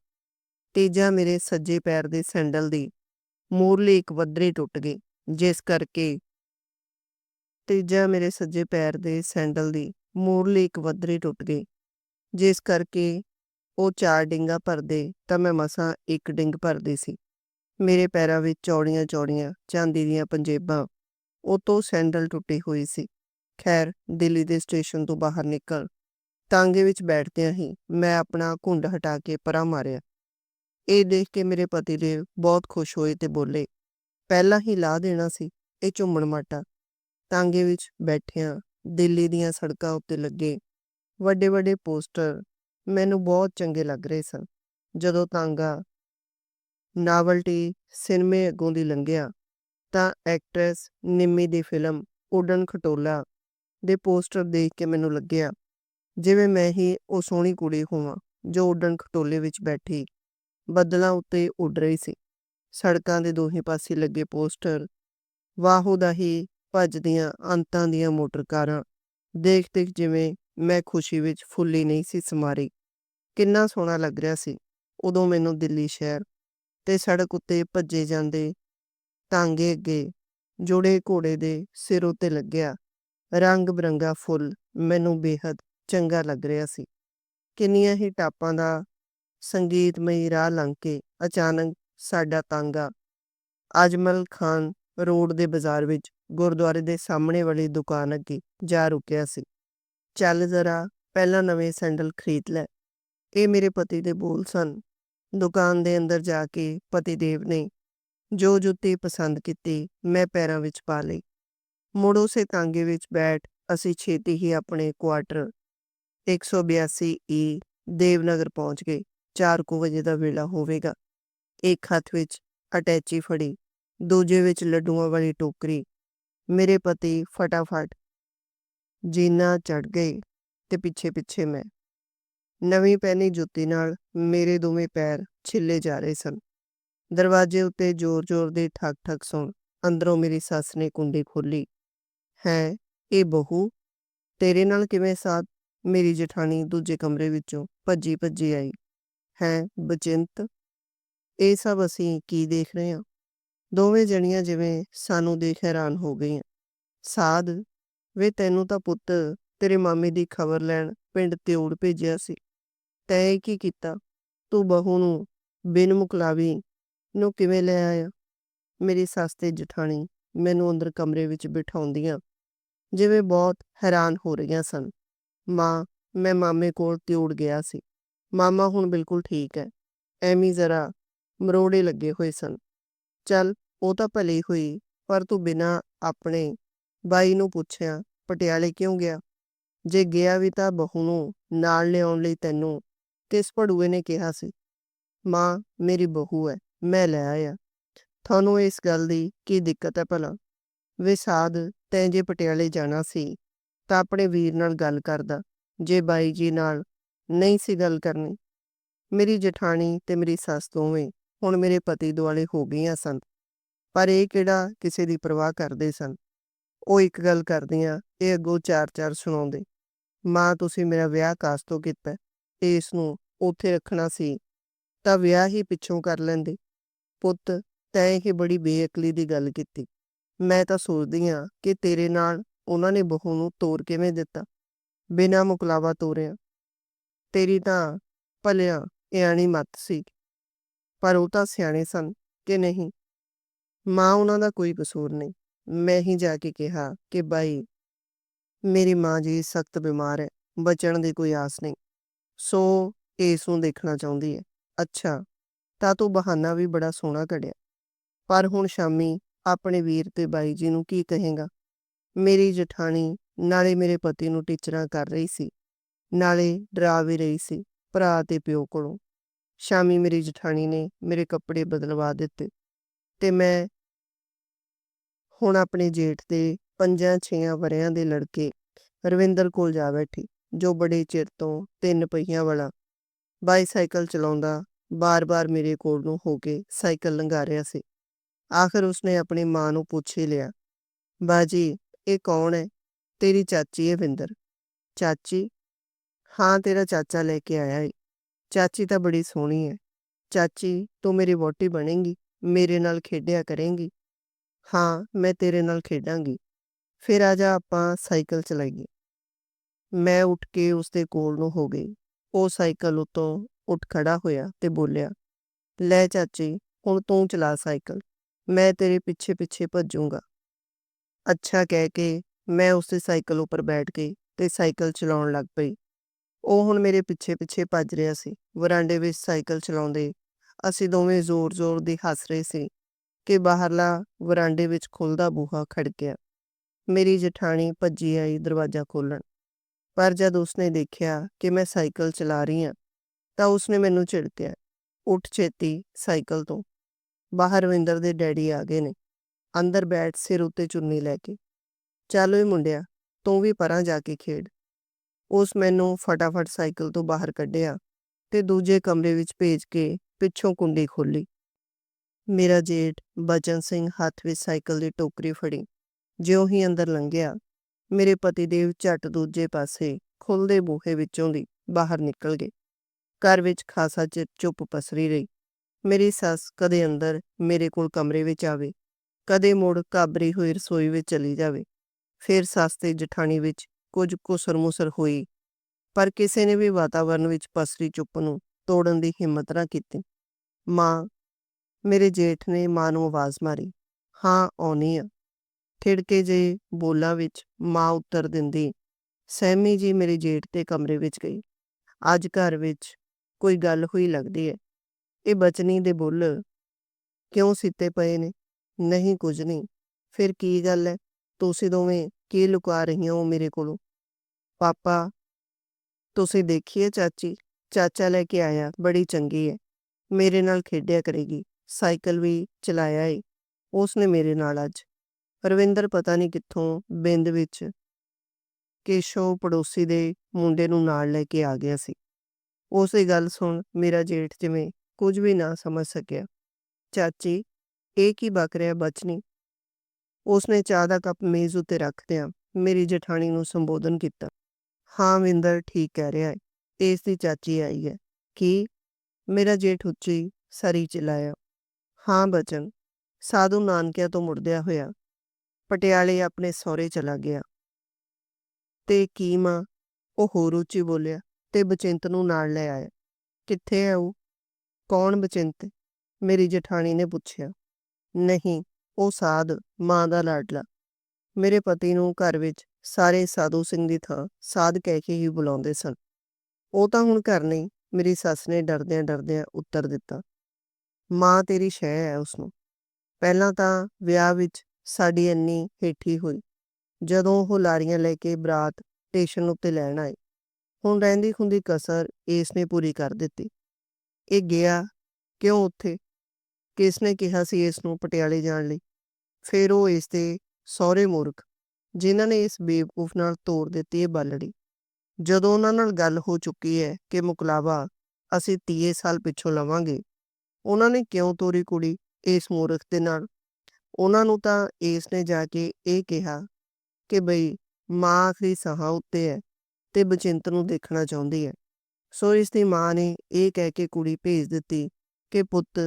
S1: ਤੀਜਾ ਮੇਰੇ ਸੱਜੇ ਪੈਰ ਦੇ ਸੈਂਡਲ ਦੀ ਮੂਰਲੀ ਇੱਕ ਵੱਧਰੀ ਟੁੱਟ ਗਈ, ਜਿਸ ਕਰਕੇ ਤੀਜਾ ਮੇਰੇ ਸੱਜੇ ਪੈਰ ਦੇ ਸੈਂਡਲ ਦੀ ਮੂਰਲੀ ਇੱਕ ਵੱਧਰੀ ਟੁੱਟ ਗਈ, ਜਿਸ ਕਰਕੇ ਉਹ ਚਾਰ ਡਿੰਗਾ ਭਰਦੇ ਤਾਂ ਮੈਂ ਮਸਾਂ ਇੱਕ ਡਿੰਗ ਭਰਦੀ ਸੀ। ਮੇਰੇ ਪੈਰਾਂ ਵਿੱਚ ਚੌੜੀਆਂ ਚੌੜੀਆਂ ਚਾਂਦੀ ਦੀਆਂ ਪੰਜੇਬਾਂ, ਉਹ ਤੋਂ ਸੈਂਡਲ ਟੁੱਟੀ ਹੋਈ ਸੀ। ਖੈਰ, ਦਿੱਲੀ ਦੇ ਸਟੇਸ਼ਨ ਤੋਂ ਬਾਹਰ ਨਿਕਲ। ਤਾਂਗੇ ਵਿੱਚ ਬੈਠਦਿਆਂ ਹੀ ਮੈਂ ਆਪਣਾ ਘੁੰਡ ਹਟਾ ਕੇ ਪਰਾਂ ਮਾਰਿਆ। ਇਹ ਦੇਖ ਕੇ ਮੇਰੇ ਪਤੀ ਦੇ ਬਹੁਤ ਖੁਸ਼ ਹੋਏ ਤੇ ਬੋਲੇ, ਪਹਿਲਾਂ ਹੀ ਲਾ ਦੇਣਾ ਸੀ ਇਹ ਝੁੰਮਣ ਮਾਟਾ ਤਾਂਗੇ ਵਿੱਚ ਬੈਠਿਆਂ ਦਿੱਲੀ ਦੀਆਂ ਸੜਕਾਂ ਉੱਤੇ ਲੱਗੇ ਵੱਡੇ ਵੱਡੇ ਪੋਸਟਰ ਮੈਨੂੰ ਬਹੁਤ ਚੰਗੇ ਲੱਗ ਰਹੇ ਸਨ। ਜਦੋਂ ਤਾਂਗਾ ਨਾਵਲਟੀ ਸਿਨੇਮੇ ਅੱਗੋਂ ਦੀ ਲੰਘਿਆ ਤਾਂ ਐਕਟਰੈਸ ਨਿੰਮੀ ਦੀ ਫਿਲਮ ਉਡਨ ਖਟੋਲਾ ਦੇ ਪੋਸਟਰ ਦੇਖ ਕੇ ਮੈਨੂੰ ਲੱਗਿਆ, ਜਿਵੇਂ ਮੈਂ ਹੀ ਉਹ ਸੋਹਣੀ ਕੁੜੀ ਹੋਵਾਂ, ਜੋ ਉੱਡਣ ਖਟੋਲੇ ਵਿੱਚ ਬੈਠੀ ਬੱਦਲਾਂ ਉੱਤੇ ਉੱਡ ਰਹੀ ਸੀ। ਸੜਕਾਂ ਦੇ ਦੋਹੇ ਪਾਸੇ ਲੱਗੇ ਪੋਸਟਰ, ਵਾਹੋ ਦਾ ਹੀ ਭੱਜਦੀਆਂ ਅੰਤਾਂ ਦੀਆਂ ਮੋਟਰ ਕਾਰਾਂ ਦੇਖ ਦੇਖ ਜਿਵੇਂ ਮੈਂ ਖੁਸ਼ੀ ਵਿੱਚ ਫੁੱਲੀ ਨਹੀਂ ਸੀ ਸਮਾਰੀ। ਕਿੰਨਾ ਸੋਹਣਾ ਲੱਗ ਰਿਹਾ ਸੀ ਉਦੋਂ ਮੈਨੂੰ ਦਿੱਲੀ ਸ਼ਹਿਰ ਤੇ ਸੜਕ ਉੱਤੇ ਭੱਜੇ ਜਾਂਦੇ ਤਾਂਗੇ ਅੱਗੇ ਜੋੜੇ ਘੋੜੇ ਦੇ ਸਿਰ ਉੱਤੇ ਲੱਗਿਆ। ਰੰਗ ਬਰੰਗਾ ਫੁੱਲ ਮੈਨੂੰ ਬੇਹੱਦ ਚੰਗਾ ਲੱਗ ਰਿਹਾ ਸੀ। ਕਿੰਨੀਆਂ ਹੀ ਟਾਪਾਂ ਦਾ ਸੰਗੀਤਮਈ ਰਾਹ ਲੰਘ ਕੇ ਅਚਾਨਕ ਸਾਡਾ ਤਾਂਗਾ ਅਜਮਲ ਖਾਨ ਰੋਡ ਦੇ ਬਾਜ਼ਾਰ ਵਿੱਚ ਗੁਰਦੁਆਰੇ ਦੇ ਸਾਹਮਣੇ ਵਾਲੀ ਦੁਕਾਨ ਅੱਗੇ ਜਾ ਰੁਕਿਆ ਸੀ। ਚੱਲ ਜ਼ਰਾ ਪਹਿਲਾਂ ਨਵੇਂ ਸੈਂਡਲ ਖਰੀਦ ਲੈ। ਇਹ ਮੇਰੇ ਪਤੀ ਦੇ ਬੋਲ ਸਨ। ਦੁਕਾਨ ਦੇ ਅੰਦਰ ਜਾ ਕੇ ਪਤੀ ਦੇਵ ਨੇ ਜੋ ਜੁੱਤੀ ਪਸੰਦ ਕੀਤੀ ਮੈਂ ਪੈਰਾਂ ਵਿੱਚ ਪਾ ਲਈ। ਮੁੜ ਉਸੇ ਤਾਂਗੇ ਵਿੱਚ ਬੈਠ, ਅਸੀਂ ਛੇਤੀ ਹੀ ਆਪਣੇ ਕੁਆਟਰ 182 ਈ ਦੇਵਨਗਰ ਪਹੁੰਚ ਗਏ। 4 ਕੁ ਵਜੇ ਦਾ ਵੇਲਾ ਹੋਵੇਗਾ। ਇੱਕ ਹੱਥ ਵਿੱਚ ਅਟੈਚੀ ਫੜੀ, ਦੂਜੇ ਵਿੱਚ ਲੱਡੂਆਂ ਵਾਲੀ ਟੋਕਰੀ। ਮੇਰੇ ਪਤੀ ਫਟਾਫਟ ਜੀਨਾ ਚੜ ਗਏ ਤੇ ਪਿੱਛੇ ਪਿੱਛੇ ਮੈਂ। ਨਵੀਂ ਪਹਿਨੀ ਜੁੱਤੀ ਨਾਲ ਮੇਰੇ ਦੋਵੇਂ ਪੈਰ ਛਿੱਲੇ ਜਾ ਰਹੇ ਸਨ। ਦਰਵਾਜ਼ੇ ਉੱਤੇ ਜ਼ੋਰ-ਜ਼ੋਰ ਦੇ ਠਕ-ਠਕ ਸੁਣ ਅੰਦਰੋਂ ਮੇਰੀ ਸੱਸ ਨੇ ਕੁੰਡੀ ਖੋਲੀ ਹੈ, ਇਹ ਬਹੂ, ਤੇਰੇ ਨਾਲ ਕਿਵੇਂ ਸਾਥ? ਮੇਰੀ ਜਠਾਣੀ ਦੂਜੇ ਕਮਰੇ ਵਿੱਚੋਂ ਭੱਜੀ ਭੱਜੀ ਆਈ। ਹੈ ਬਚਿੰਤ, ਇਹ ਸਭ ਅਸੀਂ ਕੀ ਦੇਖ ਰਹੇ ਹਾਂ? ਦੋਵੇਂ ਜਣੀਆਂ ਜਿਵੇਂ ਸਾਨੂੰ ਦੇਖ ਹੈਰਾਨ ਹੋ ਗਈਆਂ। ਸਾਧ, ਵੇ ਤੈਨੂੰ ਤਾਂ ਪੁੱਤ ਤੇਰੇ ਮਾਮੇ ਦੀ ਖਬਰ ਲੈਣ ਪਿੰਡ ਤਿਉੜ ਭੇਜਿਆ ਸੀ। ਤੈਂ ਕੀ ਕੀਤਾ? ਤੂੰ ਬਹੂ ਨੂੰ ਬਿਨ ਮੁਕਲਾਵੀ ਨੂੰ ਕਿਵੇਂ ਲੈ ਆਇਆ? ਮੇਰੀ ਸੱਸ ਤੇ ਜਠਾਣੀ ਮੈਨੂੰ ਅੰਦਰ ਕਮਰੇ ਵਿੱਚ ਬਿਠਾਉਂਦੀਆਂ, ਜਿਵੇਂ ਬਹੁਤ ਹੈਰਾਨ ਹੋ ਰਹੀਆਂ ਸਨ। ਮਾਂ, ਮੈਂ ਮਾਮੇ ਕੋਲ ਤਿਉੜ ਗਿਆ ਸੀ। ਮਾਮਾ ਹੁਣ ਬਿਲਕੁਲ ਠੀਕ ਹੈ। ਐਵੇਂ ਜ਼ਰਾ ਮਰੋੜੇ ਲੱਗੇ ਹੋਏ ਸਨ। ਚੱਲ, ਉਹ ਤਾਂ ਭਲੀ ਹੋਈ, ਪਰ ਤੂੰ ਬਿਨਾ ਆਪਣੇ ਬਾਈ ਨੂੰ ਪੁੱਛਿਆ, ਪਟਿਆਲੇ ਕਿਉਂ ਗਿਆ? ਜੇ ਗਿਆ ਵੀ ਤਾਂ ਬਹੂ ਨੂੰ ਨਾਲ ਲਿਆਉਣ ਲਈ ਤੈਨੂੰ ਕਿਸ ਭੜੂਏ ਨੇ ਕਿਹਾ ਸੀ? ਮਾਂ, ਮੇਰੀ ਬਹੂ ਹੈ, ਮੈਂ ਲੈ ਆਇਆ। ਤੁਹਾਨੂੰ ਇਸ ਗੱਲ ਦੀ ਕੀ ਦਿੱਕਤ ਹੈ ਭਲਾ? ਵਿਸਾਦ ਤੈਂ ਜੇ ਪਟਿਆਲੇ ਜਾਣਾ ਸੀ, ਤਾਂ ਆਪਣੇ ਵੀਰ ਨਾਲ ਗੱਲ ਕਰਦਾ, ਜੇ ਬਾਈ ਜੀ ਨਾਲ ਨਹੀਂ ਸੀ ਗੱਲ ਕਰਨੀ। ਮੇਰੀ ਜਠਾਣੀ ਤੇ ਮੇਰੀ ਸੱਸ ਦੋਵੇਂ ਹੁਣ ਮੇਰੇ ਪਤੀ ਦੁਆਲੇ ਹੋ ਗਈਆਂ ਸਨ, ਪਰ ਇਹ ਕਿਹੜਾ ਕਿਸੇ ਦੀ ਪਰਵਾਹ ਕਰਦੇ ਸਨ? ਉਹ ਇੱਕ ਗੱਲ ਕਰਦੀਆਂ, ਇਹ ਅੱਗੋਂ ਚਾਰ ਚਾਰ ਸੁਣਾਉਂਦੇ, ਮਾਂ, ਤੁਸੀਂ ਮੇਰਾ ਵਿਆਹ ਕਾਸ ਤੋਂ ਕੀਤਾ? ਤੇ ਇਸ ਨੂੰ ਉੱਥੇ ਰੱਖਣਾ ਸੀ, ਤਾਂ ਵਿਆਹ ਹੀ ਪਿੱਛੋਂ ਕਰ ਲੈਂਦੇ। ਪੁੱਤ ਤੈਂ ਇਹ ਬੜੀ ਬੇਅਕਲੀ ਦੀ ਗੱਲ ਕੀਤੀ। ਮੈਂ ਤਾਂ ਸੋਚਦੀ ਆ ਕਿ ਤੇਰੇ ਨਾਲ ਉਹਨਾਂ ਨੇ ਬਹੂ ਨੂੰ ਤੋਰ ਕਿਵੇਂ ਦਿੱਤਾ? ਬਿਨਾਂ ਮੁਕਲਾਵਾ ਤੋਰਿਆ। ਤੇਰੀ ਤਾਂ ਭਲਿਆ ਇਆਣੀ ਮੱਤ ਸੀ। ਪਰ ਉਹ ਤਾਂ ਸਿਆਣੇ ਸਨ ਕਿ ਨਹੀਂ? ਮਾਂ ਉਹਨਾਂ ਦਾ ਕੋਈ ਕਸੂਰ ਨਹੀਂ। ਮੈਂ ਹੀ ਜਾ ਕੇ ਕਿਹਾ ਕਿ ਬਾਈ, ਮੇਰੀ ਮਾਂ ਜੀ ਸਖਤ ਬਿਮਾਰ ਹੈ, ਬਚਣ ਦੀ ਕੋਈ ਆਸ ਨਹੀਂ। ਸੋ ਇਸ ਨੂੰ ਦੇਖਣਾ ਚਾਹੁੰਦੀ ਹੈ। ਅੱਛਾ, ਤਾਂ ਤੂੰ ਬਹਾਨਾ ਵੀ ਬੜਾ ਸੋਹਣਾ ਘੜਿਆ ਪਰ ਹੁਣ ਸ਼ਾਮੀ ਆਪਣੇ ਵੀਰ ਤੇ ਬਾਈ ਜੀ ਨੂੰ ਕੀ ਕਹੇਗਾ? ਮੇਰੀ ਜਠਾਣੀ ਨਾਲੇ ਮੇਰੇ ਪਤੀ ਨੂੰ ਟੀਚਰਾਂ ਕਰ ਰਹੀ ਸੀ, ਨਾਲੇ ਡਰਾ ਵੀ ਰਹੀ ਸੀ ਭਰਾ ਤੇ ਪਿਓ ਕੋਲੋਂ। ਸ਼ਾਮੀ ਮੇਰੀ ਜਠਾਣੀ ਨੇ ਮੇਰੇ ਕੱਪੜੇ ਬਦਲਵਾ ਦਿੱਤੇ ਤੇ ਮੈਂ ਹੁਣ ਆਪਣੇ ਜੇਠ ਦੇ ਪੰਜਾਂ ਛੇਆਂ ਵਰਿਆਂ ਦੇ ਲੜਕੇ ਰਵਿੰਦਰ ਕੋਲ ਜਾ ਬੈਠੀ, ਜੋ ਬੜੇ ਚਿਰ ਤੋਂ ਤਿੰਨ ਪਹੀਆਂ ਵਾਲਾ ਬਾਈਸਾਈਕਲ ਚਲਾਉਂਦਾ ਬਾਰ-ਬਾਰ ਮੇਰੇ ਕੋਲ ਨੂੰ ਹੋ ਕੇ ਸਾਈਕਲ ਲੰਘਾ ਰਿਹਾ ਸੀ। ਆਖਰ ਉਸਨੇ ਆਪਣੀ ਮਾਂ ਨੂੰ ਪੁੱਛ ਹੀ ਲਿਆ, ਬਾਜੀ, ਇਹ ਕੌਣ ਹੈ? ਤੇਰੀ ਚਾਚੀ ਹੈ ਵਿੰਦਰ। ਚਾਚੀ? ਹਾਂ, ਤੇਰਾ ਚਾਚਾ ਲੈ ਕੇ ਆਇਆ ਹੈ ਚਾਚੀ ਤਾਂ ਬੜੀ ਸੋਹਣੀ ਹੈ। ਚਾਚੀ, ਤੂੰ ਮੇਰੀ ਵੋਟੀ ਬਣੇਗੀ, ਮੇਰੇ ਨਾਲ ਖੇਡਿਆ ਕਰੇਂਗੀ। ਹਾਂ, ਮੈਂ ਤੇਰੇ ਨਾਲ ਖੇਡਾਂਗੀ। ਫਿਰ ਆ ਜਾ ਆਪਾਂ ਸਾਈਕਲ ਚਲਾਈਏ। ਮੈਂ ਉੱਠ ਕੇ ਉਸਦੇ ਕੋਲ ਨੂੰ ਹੋ ਗਈ। ਉਹ ਸਾਈਕਲ ਉਤੋਂ ਉੱਠ ਖੜਾ ਹੋਇਆ ਤੇ ਬੋਲਿਆ, ਲੈ ਚਾਚੀ, ਹੁਣ ਤੂੰ ਚਲਾ ਸਾਈਕਲ। ਮੈਂ ਤੇਰੇ ਪਿੱਛੇ ਪਿੱਛੇ ਭੱਜੂੰਗਾ ਅੱਛਾ ਕਹਿ ਕੇ ਮੈਂ ਉਸਦੇ ਸਾਈਕਲ ਉੱਪਰ ਬੈਠ ਗਈ ਤੇ ਸਾਈਕਲ ਚਲਾਉਣ ਲੱਗ ਪਈ ਉਹ ਹੁਣ ਮੇਰੇ ਪਿੱਛੇ ਪਿੱਛੇ ਭੱਜ ਰਿਹਾ ਸੀ ਵਰਾਂਡੇ ਵਿੱਚ ਸਾਈਕਲ ਚਲਾਉਂਦੇ ਅਸੀਂ ਦੋਵੇਂ ਜ਼ੋਰ-ਜ਼ੋਰ ਦੀ ਹੱਸ ਰਹੇ ਸੀ ਕਿ ਬਾਹਰਲਾ ਵਰਾਂਡੇ ਵਿੱਚ ਖੁੱਲਦਾ ਬੂਹਾ ਖੜਕਿਆ ਮੇਰੀ ਜਠਾਣੀ ਭੱਜੀ ਆਈ ਦਰਵਾਜ਼ਾ ਖੋਲਣ ਪਰ ਜਦ ਉਸਨੇ ਦੇਖਿਆ ਕਿ ਮੈਂ ਸਾਈਕਲ ਚਲਾ ਰਹੀ ਹਾਂ ਤਾਂ ਉਸਨੇ ਮੈਨੂੰ ਝਿੜਕਿਆ ਉੱਠ ਛੇਤੀ ਸਾਈਕਲ ਤੋਂ ਬਾਹਰ ਰਵਿੰਦਰ ਦੇ ਡੈਡੀ ਆ ਗਏ ਨੇ। ਅੰਦਰ ਬੈਠ ਸਿਰ ਉੱਤੇ ਚੁੰਨੀ ਲੈ ਕੇ। ਚੱਲ ਓਏ ਮੁੰਡਿਆ, ਤੂੰ ਵੀ ਪਰਾਂ ਜਾ ਕੇ ਖੇਡ। ਉਸ ਮੈਨੂੰ ਫਟਾਫਟ ਸਾਈਕਲ ਤੋਂ ਬਾਹਰ ਕੱਢਿਆ ਤੇ ਦੂਜੇ ਕਮਰੇ ਵਿੱਚ ਭੇਜ ਕੇ ਪਿੱਛੋਂ ਕੁੰਡੀ ਖੋਲੀ ਮੇਰਾ ਜੇਠ ਬਚਨ ਸਿੰਘ ਹੱਥ ਵਿੱਚ ਸਾਈਕਲ ਦੀ ਟੋਕਰੀ ਫੜੀ। ਜਿਉਂ ਹੀ ਅੰਦਰ ਲੰਘਿਆ, ਮੇਰੇ ਪਤੀ ਦੇਵ ਝੱਟ ਦੂਜੇ ਪਾਸੇ ਖੁੱਲਦੇ ਬੂਹੇ ਵਿੱਚੋਂ ਦੀ ਬਾਹਰ ਨਿਕਲ ਗਏ। ਘਰ ਵਿੱਚ ਖਾਸਾ ਚਿਰ ਚੁੱਪ ਪਸਰੀ ਰਹੀ। ਮੇਰੀ ਸੱਸ ਕਦੇ ਅੰਦਰ ਮੇਰੇ ਕੋਲ ਕਮਰੇ ਵਿੱਚ ਆਵੇ, ਕਦੇ ਮੁੜ ਕਾਬਰੀ ਹੋਈ ਰਸੋਈ ਵਿੱਚ ਚਲੀ ਜਾਵੇ। ਫਿਰ ਸੱਸ ਤੇ ਜਠਾਣੀ ਵਿੱਚ ਕੁਝ ਕੁਸਰ-ਮੁਸਰ ਹੋਈ, ਪਰ ਕਿਸੇ ਨੇ ਵੀ ਵਾਤਾਵਰਣ ਵਿੱਚ ਪਸਰੀ ਚੁੱਪ ਨੂੰ ਤੋੜਨ ਦੀ ਹਿੰਮਤ ਨਾ ਕੀਤੀ। ਮਾਂ, ਮੇਰੇ ਜੇਠ ਨੇ ਮਾਂ ਨੂੰ ਆਵਾਜ਼ ਮਾਰੀ, ਹਾਂ, ਆਉਣੀ ਆ। ਠਿੜਕੇ ਜੇ ਬੋਲਾਂ ਵਿੱਚ ਮਾਂ ਉੱਤਰ ਦਿੰਦੀ, ਸਹਿਮੀ ਜੀ, ਮੇਰੇ ਜੇਠ 'ਤੇ ਕਮਰੇ ਵਿੱਚ ਗਈ। ਅੱਜ ਘਰ ਵਿੱਚ ਕੋਈ ਗੱਲ ਹੋਈ ਲੱਗਦੀ ਹੈ ਇਹ ਬਚਨੀ ਦੇ ਬੁੱਲ ਕਿਉਂ ਸਿੱਤੇ ਪਏ ਨੇ? ਨਹੀਂ, ਕੁਝ ਨਹੀਂ। ਫਿਰ ਕੀ ਗੱਲ ਹੈ ਤੁਸੀਂ ਦੋਵੇਂ ਕੀ ਲੁਕਾ ਰਹੀਆਂ ਹੋ ਮੇਰੇ ਕੋਲੋਂ? ਪਾਪਾ, ਤੁਸੀਂ ਦੇਖੀਏ ਚਾਚੀ। ਚਾਚਾ ਲੈ ਕੇ ਆਇਆ, ਬੜੀ ਚੰਗੀ ਹੈ ਮੇਰੇ ਨਾਲ ਖੇਡਿਆ ਕਰੇਗੀ। ਸਾਈਕਲ ਵੀ ਚਲਾਇਆ ਏ। ਉਸਨੇ ਮੇਰੇ ਨਾਲ ਅੱਜ। ਰਵਿੰਦਰ ਪਤਾ ਨਹੀਂ ਕਿੱਥੋਂ ਬਿੰਦ ਵਿੱਚ ਕੇਸ਼ੋ ਪੜੋਸੀ ਦੇ ਮੁੰਡੇ ਨੂੰ ਨਾਲ ਲੈ ਕੇ ਆ ਗਿਆ ਸੀ। ਉਸੇ ਗੱਲ ਸੁਣ ਮੇਰਾ ਜੇਠ ਜਿਵੇਂ ਕੁਝ ਵੀ ਨਾ ਸਮਝ ਸਕਿਆ। ਚਾਚੀ, ਇਹ ਕੀ ਬਕ ਰਿਹਾ ਬਚਨੀ? ਉਸਨੇ ਚਾਹ ਦਾ ਕੱਪ ਮੇਜ਼ ਉੱਤੇ ਰੱਖਦਿਆਂ ਮੇਰੀ ਜਠਾਣੀ ਨੂੰ ਸੰਬੋਧਨ ਕੀਤਾ। ਹਾਂ ਵਿੰਦਰ, ਠੀਕ ਕਹਿ ਰਿਹਾ ਹੈ ਇਸ ਦੀ ਚਾਚੀ ਆਈ ਹੈ। ਕੀ? ਮੇਰਾ ਜੇਠ ਉੱਚੀ ਸਰੀ ਚਲਾਇਆ ਹਾਂ ਬਚਨ, ਸਾਧੂ ਨਾਨਕਿਆਂ ਤੋਂ ਮੁੜਦਿਆ ਹੋਇਆ। ਪਟਿਆਲੇ ਆਪਣੇ ਸਹੁਰੇ ਚਲਾ ਗਿਆ। ਤੇ ਕੀ ਮਾਂ? ਉਹ ਹੋਰ ਉੱਚੀ ਬੋਲਿਆ ਤੇ ਬਚਿੰਤ ਨੂੰ ਨਾਲ ਲੈ ਆਇਆ। ਕਿੱਥੇ ਹੈ ਉਹ? ਕੌਣ ਬਚਿੰਤ? ਮੇਰੀ ਜਠਾਣੀ ਨੇ ਪੁੱਛਿਆ। ਨਹੀਂ, ਉਹ ਸਾਧ ਮਾਂ ਦਾ ਲਾਡਲਾ। ਮੇਰੇ ਪਤੀ ਨੂੰ ਘਰ ਵਿੱਚ ਸਾਰੇ ਸਾਧੂ ਸਿੰਘ ਦੀ ਥਾਂ ਸਾਧ ਕਹਿ ਕੇ ਹੀ ਬੁਲਾਉਂਦੇ ਸਨ। ਉਹ ਤਾਂ ਹੁਣ ਘਰ ਨਹੀਂ, ਮੇਰੀ ਸੱਸ ਨੇ ਡਰਦਿਆਂ ਡਰਦਿਆਂ ਉੱਤਰ ਦਿੱਤਾ। ਮਾਂ ਤੇਰੀ ਸ਼ਹਿ ਹੈ ਉਸ ਨੂੰ ਪਹਿਲਾਂ ਤਾਂ ਵਿਆਹ ਵਿੱਚ ਸਾਡੀ ਇੰਨੀ ਹੇਠੀ ਹੋਈ। ਜਦੋਂ ਉਹ ਲਾਰੀਆਂ ਲੈ ਕੇ ਬਰਾਤ ਸਟੇਸ਼ਨ ਉੱਤੇ ਲੈਣ ਆਏ, ਹੁਣ ਰਹਿੰਦੀ ਖੁੰਦੀ ਕਸਰ ਇਸ ਨੇ ਪੂਰੀ ਕਰ ਦਿੱਤੀ। ਇਹ ਗਿਆ ਕਿਉਂ ਉੱਥੇ? ਕਿਸ ਨੇ ਕਿਹਾ ਸੀ ਇਸ ਨੂੰ ਪਟਿਆਲੇ ਜਾਣ ਲਈ? ਫਿਰ ਉਹ ਇਸ ਦੇ ਸਹੁਰੇ ਮੂਰਖ, ਜਿਨ੍ਹਾਂ ਨੇ ਇਸ ਬੇਵਕੂਫ ਨਾਲ ਤੋੜ ਦਿੱਤੀ ਇਹ ਬਾਲੜੀ। ਜਦੋਂ ਉਹਨਾਂ ਨਾਲ ਗੱਲ ਹੋ ਚੁੱਕੀ ਹੈ ਕਿ ਮੁਕਲਾਵਾ, ਅਸੀਂ 30 ਸਾਲ ਪਿੱਛੋਂ ਲਵਾਂਗੇ, ਉਹਨਾਂ ਨੇ ਕਿਉਂ ਤੋਰੀ ਕੁੜੀ ਇਸ ਮੂਰਖ ਦੇ ਨਾਲ? ਉਹਨਾਂ ਨੂੰ ਤਾਂ ਇਸ ਨੇ ਜਾ ਕੇ ਇਹ ਕਿਹਾ ਕਿ ਬਈ ਮਾਂ ਆਖਰੀ ਸਾਹਾਂ ਉੱਤੇ ਹੈ ਤੇ ਬਚਿੰਤ ਨੂੰ ਦੇਖਣਾ ਚਾਹੁੰਦੀ ਹੈ। ਸੋ ਇਸ ਦੀ ਮਾਂ ਨੇ ਇਹ ਕਹਿ ਕੇ ਕੁੜੀ ਭੇਜ ਦਿੱਤੀ ਕਿ, ਪੁੱਤ,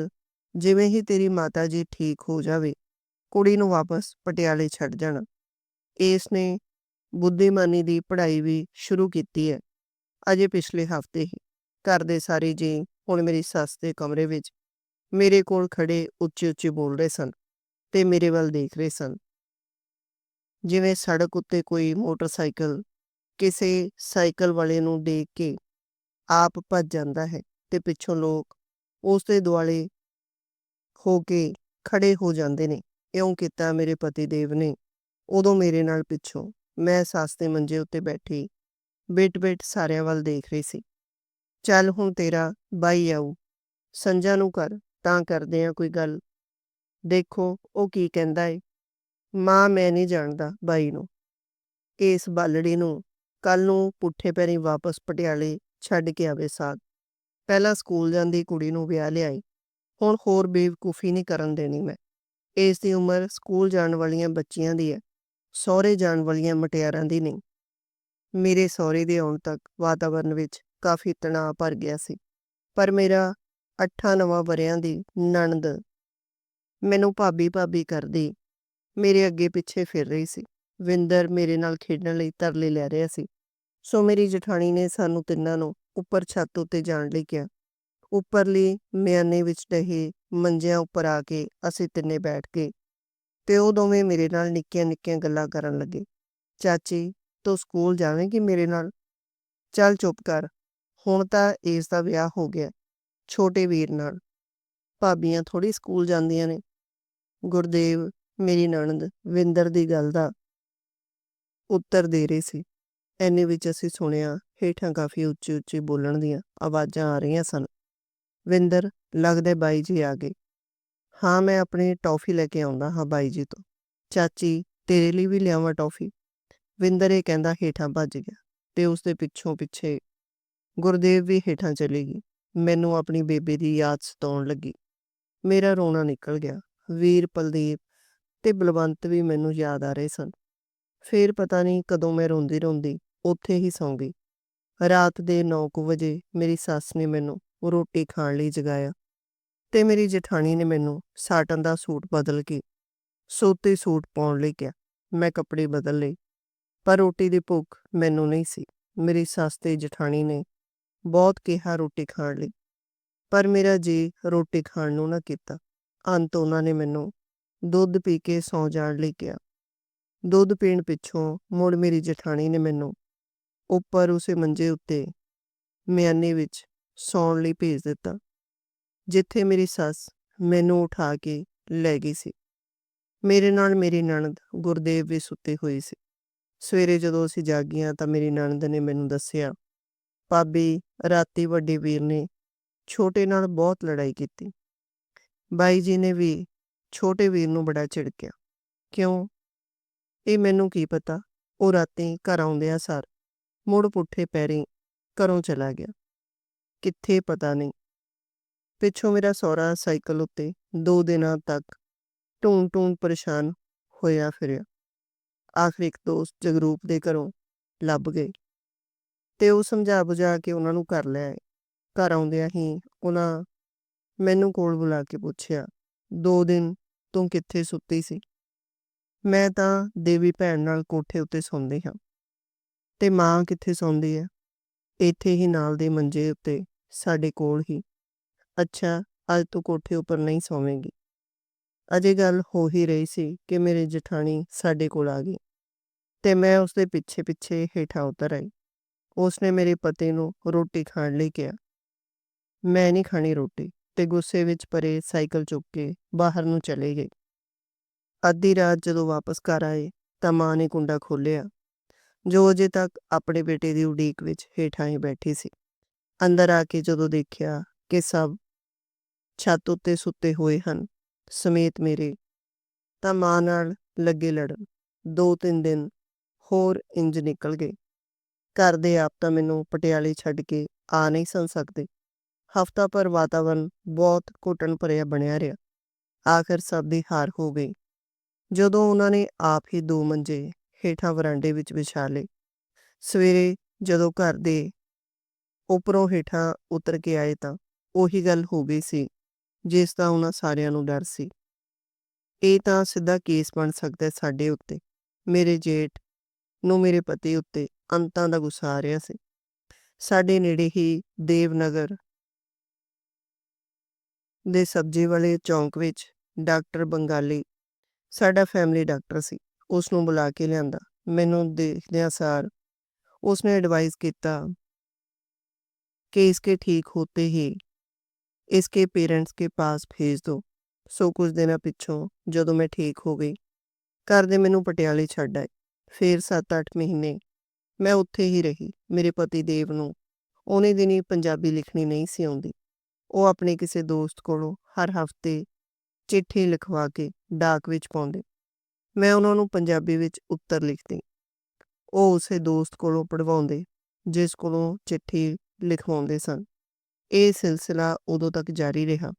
S1: ਜਿਵੇਂ ਹੀ ਤੇਰੀ ਮਾਤਾ ਜੀ ਠੀਕ ਹੋ ਜਾਵੇ, ਕੁੜੀ ਨੂੰ ਵਾਪਸ ਪਟਿਆਲੇ ਛੱਡ ਜਾਣਾ। ਇਸ ਨੇ ਬੁੱਧੀਮਾਨੀ ਦੀ ਪੜ੍ਹਾਈ ਵੀ ਸ਼ੁਰੂ ਕੀਤੀ ਹੈ, ਅਜੇ ਪਿਛਲੇ ਹਫ਼ਤੇ ਹੀ। ਘਰ ਦੇ ਸਾਰੇ ਜੀ ਹੁਣ ਮੇਰੀ ਸੱਸ ਦੇ ਕਮਰੇ ਵਿੱਚ, ਮੇਰੇ ਕੋਲ ਖੜੇ ਉੱਚੀ ਉੱਚੀ ਬੋਲ ਰਹੇ ਸਨ ਤੇ ਮੇਰੇ ਵੱਲ ਦੇਖ ਰਹੇ ਸਨ। ਜਿਵੇਂ ਸੜਕ ਉੱਤੇ ਕੋਈ ਮੋਟਰਸਾਈਕਲ, ਕਿਸੇ ਸਾਈਕਲ ਵਾਲੇ ਨੂੰ ਦੇਖ ਕੇ ਆਪ ਭੱਜ ਜਾਂਦਾ ਹੈ ਤੇ ਪਿੱਛੋਂ ਲੋਕ ਉਸ ਦੇ ਦੁਆਲੇ ਹੋ ਕੇ ਖੜੇ ਹੋ ਜਾਂਦੇ ਨੇ। ਇਉਂ ਕੀਤਾ ਮੇਰੇ ਪਤੀ ਦੇਵ ਨੇ। ਉਦੋਂ ਮੇਰੇ ਨਾਲ ਪਿੱਛੋਂ ਮੈਂ ਸੱਸ ਦੇ ਮੰਜੇ ਉੱਤੇ ਬੈਠੀ ਬਿਟ-ਬਿਟ ਸਾਰਿਆਂ ਵੱਲ ਦੇਖ ਰਹੀ ਸੀ। ਚੱਲ ਹੁਣ ਤੇਰਾ ਬਾਈ ਆਊ। ਸੰਜਾ ਨੂੰ ਕਰ, ਤਾਂ ਕਰਦੇ ਆ ਕੋਈ ਗੱਲ। ਦੇਖੋ ਉਹ ਕੀ ਕਹਿੰਦਾ ਏ। ਮਾਂ ਮੈਂ ਨਹੀਂ ਜਾਣਦਾ ਬਾਈ ਨੂੰ। ਇਸ ਬਾਲੜੀ ਨੂੰ ਕੱਲ ਨੂੰ ਪੁੱਠੇ ਪੈਰੀ ਵਾਪਸ ਪਟਿਆਲੇ ਛੱਡ ਕੇ ਆਵੇ ਸਾਥ। ਪਹਿਲਾਂ ਸਕੂਲ ਜਾਂਦੀ ਕੁੜੀ ਨੂੰ ਵਿਆਹ ਲਿਆਈ। ਹੁਣ ਹੋਰ ਬੇਵਕੂਫੀ ਨਹੀਂ ਕਰਨ ਦੇਣੀ ਮੈਂ। ਇਸ ਦੀ ਉਮਰ ਸਕੂਲ ਜਾਣ ਵਾਲੀਆਂ ਬੱਚੀਆਂ ਦੀ ਹੈ। ਸਹੁਰੇ ਜਾਣ ਵਾਲੀਆਂ ਮਟਿਆਰਾਂ ਦੀ ਨਹੀਂ। ਮੇਰੇ ਸਹੁਰੇ ਦੇ ਆਉਣ ਤੱਕ ਵਾਤਾਵਰਣ ਵਿੱਚ ਕਾਫੀ ਤਣਾਅ ਭਰ ਗਿਆ ਸੀ। ਪਰ ਮੇਰਾ ਅੱਠਾਂ ਨਵਾਂ ਵਰਿਆਂ ਦੀ ਨਣਦ ਮੈਨੂੰ ਭਾਬੀ ਭਾਬੀ ਕਰਦੀ, ਮੇਰੇ ਅੱਗੇ ਪਿੱਛੇ ਫਿਰ ਰਹੀ ਸੀ। ਵਿੰਦਰ ਮੇਰੇ ਨਾਲ ਖੇਡਣ ਲਈ ਤਰਲੇ ਲੈ ਰਿਹਾ ਸੀ। ਸੋ ਮੇਰੀ ਜਠਾਣੀ ਨੇ ਸਾਨੂੰ ਤਿੰਨਾਂ ਨੂੰ ਉੱਪਰ ਛੱਤ ਉੱਤੇ ਜਾਣ ਲਈ ਕਿਹਾ। ਉੱਪਰਲੀ ਮਿਆਨੇ ਵਿੱਚ ਡਹੇ ਮੰਜਿਆਂ ਉੱਪਰ ਆ ਕੇ ਅਸੀਂ ਤਿੰਨੇ ਬੈਠ ਗਏ ਤੇ ਉਹ ਦੋਵੇਂ ਮੇਰੇ ਨਾਲ ਨਿੱਕੀਆਂ ਨਿੱਕੀਆਂ ਗੱਲਾਂ ਕਰਨ ਲੱਗੇ। ਚਾਚੀ, ਤੂੰ ਸਕੂਲ ਜਾਵੇਂਗੀ ਮੇਰੇ ਨਾਲ? ਚੱਲ ਚੁੱਪ ਕਰ, ਹੁਣ ਤਾਂ ਇਸ ਦਾ ਵਿਆਹ ਹੋ ਗਿਆ, ਛੋਟੇ ਵੀਰ ਨਾਲ। ਭਾਬੀਆਂ ਥੋੜੀ ਸਕੂਲ ਜਾਂਦੀਆਂ ਨੇ। ਗੁਰਦੇਵ, ਮੇਰੀ ਨਣਦ, ਵਿੰਦਰ ਦੀ ਗੱਲ ਦਾ ਉੱਤਰ ਦੇ ਰਹੀ ਸੀ। ਐਨੇ ਵਿੱਚ ਅਸੀਂ ਸੁਣਿਆ, ਹੇਠਾਂ ਕਾਫੀ ਉੱਚੀ ਉੱਚੀ ਬੋਲਣ ਦੀਆਂ ਆਵਾਜ਼ਾਂ ਆ ਰਹੀਆਂ ਸਨ। ਵਿੰਦਰ ਲੱਗਦਾ ਬਾਈ ਜੀ ਆ ਗਏ। ਹਾਂ, ਮੈਂ ਆਪਣੀ ਟੌਫੀ ਲੈ ਕੇ ਆਉਂਦਾ ਹਾਂ ਬਾਈ ਜੀ ਤੋਂ। ਚਾਚੀ, ਤੇਰੇ ਲਈ ਵੀ ਲਿਆਵਾਂ ਟੌਫੀ? ਵਿੰਦਰ ਇਹ ਕਹਿੰਦਾ ਹੇਠਾਂ ਭੱਜ ਗਿਆ ਤੇ ਉਸ ਦੇ ਪਿੱਛੋਂ ਪਿੱਛੇ ਗੁਰਦੇਵ ਵੀ ਹੇਠਾਂ ਚਲੀ ਗਈ। ਮੈਨੂੰ ਆਪਣੀ ਬੇਬੇ ਦੀ ਯਾਦ ਸਤਾਉਣ ਲੱਗੀ। ਮੇਰਾ ਰੋਣਾ ਨਿਕਲ ਗਿਆ। ਵੀਰ ਪਲਦੀਪ ਤੇ ਬਲਵੰਤ ਵੀ ਮੈਨੂੰ ਯਾਦ ਆ ਰਹੇ ਸਨ। ਫੇਰ ਪਤਾ ਨਹੀਂ ਕਦੋਂ ਮੈਂ ਰੋਂਦੀ ਰੋਂਦੀ ਉੱਥੇ ਹੀ ਸੌਂ ਗਈ। ਰਾਤ ਦੇ 9 ਵਜੇ ਮੇਰੀ ਸੱਸ ਨੇ ਮੈਨੂੰ ਰੋਟੀ ਖਾਣ ਲਈ ਜਗਾਇਆ ਤੇ ਮੇਰੀ ਜਠਾਣੀ ਨੇ ਮੈਨੂੰ ਸਾਟਨ ਦਾ ਸੂਟ ਬਦਲ ਕੇ ਸੋਤੇ ਸੂਟ ਪਾਉਣ ਲਈ ਕਿਹਾ। ਮੈਂ ਕੱਪੜੇ ਬਦਲ ਲਏ, ਪਰ ਰੋਟੀ ਦੀ ਭੁੱਖ ਮੈਨੂੰ ਨਹੀਂ ਸੀ। ਮੇਰੀ ਸੱਸ ਤੇ ਜਠਾਣੀ ਨੇ ਬਹੁਤ ਕਿਹਾ ਰੋਟੀ ਖਾਣ ਲਈ, ਪਰ ਮੇਰਾ ਜੀ ਰੋਟੀ ਖਾਣ ਨੂੰ ਨਾ ਕੀਤਾ। ਅੰਤ ਉਹਨਾਂ ਨੇ ਮੈਨੂੰ ਦੁੱਧ ਪੀ ਕੇ ਸੌਂ ਜਾਣ ਲਈ ਕਿਹਾ। ਦੁੱਧ ਪੀਣ ਪਿੱਛੋਂ ਮੁੜ ਮੇਰੀ ਜਠਾਣੀ ਨੇ ਮੈਨੂੰ ਉੱਪਰ ਉਸੇ ਮੰਜੇ ਉੱਤੇ ਮਿਆਨੀ ਵਿੱਚ ਸੌਣ ਲਈ ਭੇਜ ਦਿੱਤਾ, ਜਿੱਥੇ ਮੇਰੀ ਸੱਸ ਮੈਨੂੰ ਉਠਾ ਕੇ ਲੈ ਗਈ ਸੀ। ਮੇਰੇ ਨਾਲ ਮੇਰੀ ਨਣਦ ਗੁਰਦੇਵ ਵੀ ਸੁੱਤੇ ਹੋਈ ਸੀ। ਸਵੇਰੇ ਜਦੋਂ ਅਸੀਂ ਜਾਗੀਆਂ ਤਾਂ ਮੇਰੀ ਨਣਦ ਨੇ ਮੈਨੂੰ ਦੱਸਿਆ, ਭਾਬੀ, ਰਾਤੀ ਵੱਡੇ ਵੀਰ ਨੇ ਛੋਟੇ ਨਾਲ ਬਹੁਤ ਲੜਾਈ ਕੀਤੀ। ਬਾਈ ਜੀ ਨੇ ਵੀ ਛੋਟੇ ਵੀਰ ਨੂੰ ਬੜਾ ਝਿੜਕਿਆ। ਕਿਉਂ? ਇਹ ਮੈਨੂੰ ਕੀ ਪਤਾ? ਉਹ ਰਾਤੀ ਘਰ ਆਉਂਦਿਆਂ ਸਰ। ਮੁੜ ਪੁੱਠੇ ਪੈਰੀਂ ਘਰੋਂ ਚਲਾ ਗਿਆ। ਕਿੱਥੇ ਪਤਾ ਨਹੀਂ। ਪਿੱਛੋਂ ਮੇਰਾ ਸਹੁਰਾ ਸਾਈਕਲ ਉੱਤੇ ਦੋ ਦਿਨਾਂ ਤੱਕ ਟੂੰ ਟੂੰ ਪਰੇਸ਼ਾਨ ਹੋਇਆ ਫਿਰਿਆ। ਆਖਰ ਇੱਕ ਦੋਸਤ ਜਗਰੂਪ ਦੇ ਘਰੋਂ ਲੱਭ ਗਏ ਤੇ ਉਹ ਸਮਝਾ ਬੁਝਾ ਕੇ ਉਹਨਾਂ ਨੂੰ ਕਰ ਲਿਆ ਘਰ ਆਉਂਦਿਆਂ ਹੀ ਉਹਨਾਂ ਮੈਨੂੰ ਕੋਲ ਬੁਲਾ ਕੇ ਪੁੱਛਿਆ, ਦੋ ਦਿਨ ਤੂੰ ਕਿੱਥੇ ਸੁੱਤੀ ਸੀ? ਮੈਂ ਤਾਂ ਦੇਵੀ ਭੈਣ ਨਾਲ ਕੋਠੇ ਉੱਤੇ ਸੌਂਦੀ ਹਾਂ। ਤੇ ਮਾਂ ਕਿੱਥੇ ਸੌਂਦੀ ਹੈ? ਇੱਥੇ ਹੀ ਨਾਲ ਦੇ ਮੰਜੇ ਉੱਤੇ, ਸਾਡੇ ਕੋਲ ਹੀ। ਅੱਛਾ, ਅੱਜ ਤੂੰ ਕੋਠੇ ਉੱਪਰ ਨਹੀਂ ਸੌਵੇਂਗੀ। ਅਜੇ ਗੱਲ ਹੋ ਹੀ ਰਹੀ ਸੀ ਕਿ ਮੇਰੇ ਜਠਾਣੀ ਸਾਡੇ ਕੋਲ ਆ ਗਈ ਤੇ ਮੈਂ ਉਸਦੇ ਪਿੱਛੇ ਪਿੱਛੇ ਹੇਠਾਂ ਉਤਰ ਆਈ। ਉਸਨੇ ਮੇਰੇ ਪਤੀ ਨੂੰ ਰੋਟੀ ਖਾਣ ਲਈ ਕਿਹਾ। ਮੈਂ ਨਹੀਂ ਖਾਣੀ ਰੋਟੀ ਤੇ ਗੁੱਸੇ ਵਿੱਚ ਪਰੇ ਸਾਈਕਲ ਚੁੱਕ ਕੇ ਬਾਹਰ ਨੂੰ ਚਲੇ ਗਏ ਅੱਧੀ ਰਾਤ ਜਦੋਂ ਵਾਪਸ ਘਰ ਆਏ ਤਾਂ ਮਾਂ ਨੇ ਕੁੰਡਾ ਖੋਲ੍ਹਿਆ। ਜੋ ਅਜੇ ਤੱਕ ਆਪਣੇ ਬੇਟੇ ਦੀ ਉਡੀਕ ਵਿੱਚ ਹੇਠਾਂ ਹੀ ਬੈਠੀ ਸੀ। ਅੰਦਰ ਆ ਕੇ ਜਦੋਂ ਦੇਖਿਆ ਕਿ ਸਭ ਛੱਤ ਉੱਤੇ ਸੁੱਤੇ ਹੋਏ ਹਨ, ਸਮੇਤ ਮੇਰੇ, ਤਾਂ ਮਾਂ ਨਾਲ ਲੱਗੇ ਲੜਨ, ਦੋ ਤਿੰਨ ਦਿਨ ਹੋਰ ਇੰਜ ਨਿਕਲ ਗਏ। ਘਰ ਦੇ ਆਪ ਤਾਂ ਮੈਨੂੰ ਪਟਿਆਲੇ ਛੱਡ ਕੇ ਆ ਨਹੀਂ ਸਨ ਸਕਦੇ। ਹਫਤਾ ਪਰ ਵਾਤਾਵਰਨ ਬਹੁਤ ਘੁੱਟਣ ਭਰਿਆ ਬਣਿਆ ਰਿਹਾ। ਆਖਰ ਸਭ ਦੀ ਹਾਰ ਹੋ ਗਈ। ਜਦੋਂ ਉਹਨਾਂ ਨੇ ਆਪ ਹੀ ਦੋ ਮੰਜੇ ਹੇਠਾਂ ਵਰਾਂਡੇ ਵਿੱਚ ਵਿਛਾ ਲਏ। ਸਵੇਰੇ ਜਦੋਂ ਘਰ ਦੇ ਉੱਪਰੋਂ ਹੇਠਾਂ ਉਤਰ ਕੇ ਆਏ ਤਾਂ ਉਹੀ ਗੱਲ ਹੋ ਗਈ ਸੀ, ਜਿਸ ਦਾ ਉਹਨਾਂ ਸਾਰਿਆਂ ਨੂੰ ਡਰ ਸੀ। ਇਹ ਤਾਂ ਸਿੱਧਾ ਕੇਸ ਬਣ ਸਕਦਾ ਸਾਡੇ ਉੱਤੇ। ਮੇਰੇ ਜੇਠ ਨੂੰ ਮੇਰੇ ਪਤੀ ਉੱਤੇ ਅੰਤਾਂ ਦਾ ਗੁੱਸਾ ਆ ਰਿਹਾ ਸੀ। ਸਾਡੇ ਨੇੜੇ ਹੀ ਦੇਵਨਗਰ ਦੇ ਸਬਜ਼ੀ ਵਾਲੇ ਚੌਂਕ ਵਿੱਚ ਡਾਕਟਰ ਬੰਗਾਲੀ, ਸਾਡਾ ਫੈਮਿਲੀ ਡਾਕਟਰ ਸੀ। ਉਸ ਨੂੰ ਬੁਲਾ ਕੇ ਲਿਆਂਦਾ ਮੈਨੂੰ ਦੇਖਦਿਆਂ ਸਾਰ उसने एडवाइस ਕੀਤਾ कि इसके ठीक होते ही इसके पेरेंट्स के पास भेज दो ਸੋ ਕੁਝ ਦਿਨਾਂ ਪਿੱਛੋਂ ਜਦੋਂ ਮੈਂ ਠੀਕ ਹੋ ਗਈ ਘਰ ਦੇ ਮੈਨੂੰ ਪਟਿਆਲੇ ਛੱਡ ਆਏ ਫਿਰ 7-8 ਮਹੀਨੇ ਮੈਂ ਉੱਥੇ ਹੀ ਰਹੀ ਮੇਰੇ ਪਤੀ ਦੇਵ ਨੂੰ ਉਹਨੇ ਦਿਨੀ ਪੰਜਾਬੀ ਲਿਖਣੀ ਨਹੀਂ ਸੀ ਆਉਂਦੀ ਉਹ ਆਪਣੇ ਕਿਸੇ ਦੋਸਤ ਕੋਲੋਂ ਹਰ ਹਫਤੇ ਚਿੱਠੀ ਲਿਖਵਾ ਕੇ ਡਾਕ ਵਿੱਚ ਪਾਉਂਦੇ ਮੈਂ ਉਹਨਾਂ ਨੂੰ ਪੰਜਾਬੀ ਵਿੱਚ ਉੱਤਰ ਲਿਖਦੀ। ਉਹ ਉਸੇ ਦੋਸਤ ਕੋਲੋਂ ਪੜਵਾਉਂਦੇ ਜਿਸ ਕੋਲੋਂ ਚਿੱਠੀ ਲਿਖਵਾਉਂਦੇ ਸਨ। ਇਹ ਸਿਲਸਿਲਾ ਉਦੋਂ ਤੱਕ ਜਾਰੀ ਰਿਹਾ,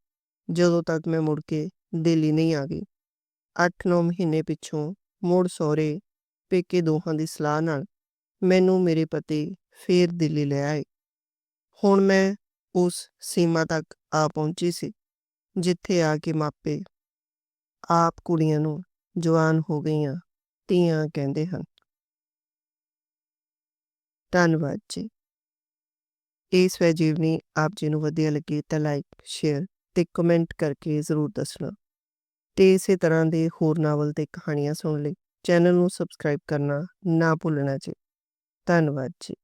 S1: ਜਦੋਂ ਤੱਕ ਮੈਂ ਮੁੜ ਕੇ ਦਿੱਲੀ ਨਹੀਂ ਆ ਗਈ। 8-9 ਮਹੀਨੇ ਪਿੱਛੋਂ ਮੁੜ ਸਹੁਰੇ ਪੇਕੇ ਦੋਹਾਂ ਦੀ ਸਲਾਹ ਨਾਲ ਮੈਨੂੰ ਮੇਰੇ ਪਤੀ ਫੇਰ ਦਿੱਲੀ ਲੈ ਆਏ। ਹੁਣ ਮੈਂ ਉਸ ਸੀਮਾ ਤੱਕ ਆ ਪਹੁੰਚੀ ਸੀ, ਜਿੱਥੇ ਆ ਕੇ ਮਾਪੇ ਆਪ ਕੁੜੀਆਂ ਨੂੰ ਜਵਾਨ ਹੋ ਗਈਆਂ ਧੀਆਂ ਕਹਿੰਦੇ ਹਨ। ਧੰਨਵਾਦ ਜੀ। ਇਹ ਸਵੈ ਜੀਵਨੀ ਆਪ ਜੀ ਨੂੰ ਵਧੀਆ ਲੱਗੀ ਤਾਂ ਲਾਈਕ ਸ਼ੇਅਰ ਤੇ ਕਮੈਂਟ ਕਰਕੇ ਜ਼ਰੂਰ ਦੱਸਣਾ। ਤੇ ਇਸੇ ਤਰ੍ਹਾਂ ਦੇ ਹੋਰ ਨਾਵਲ ਤੇ ਕਹਾਣੀਆਂ ਸੁਣਨ ਲਈ ਚੈਨਲ ਨੂੰ ਸਬਸਕ੍ਰਾਈਬ ਕਰਨਾ ਨਾ ਭੁੱਲਣਾ ਜੀ। ਧੰਨਵਾਦ ਜੀ।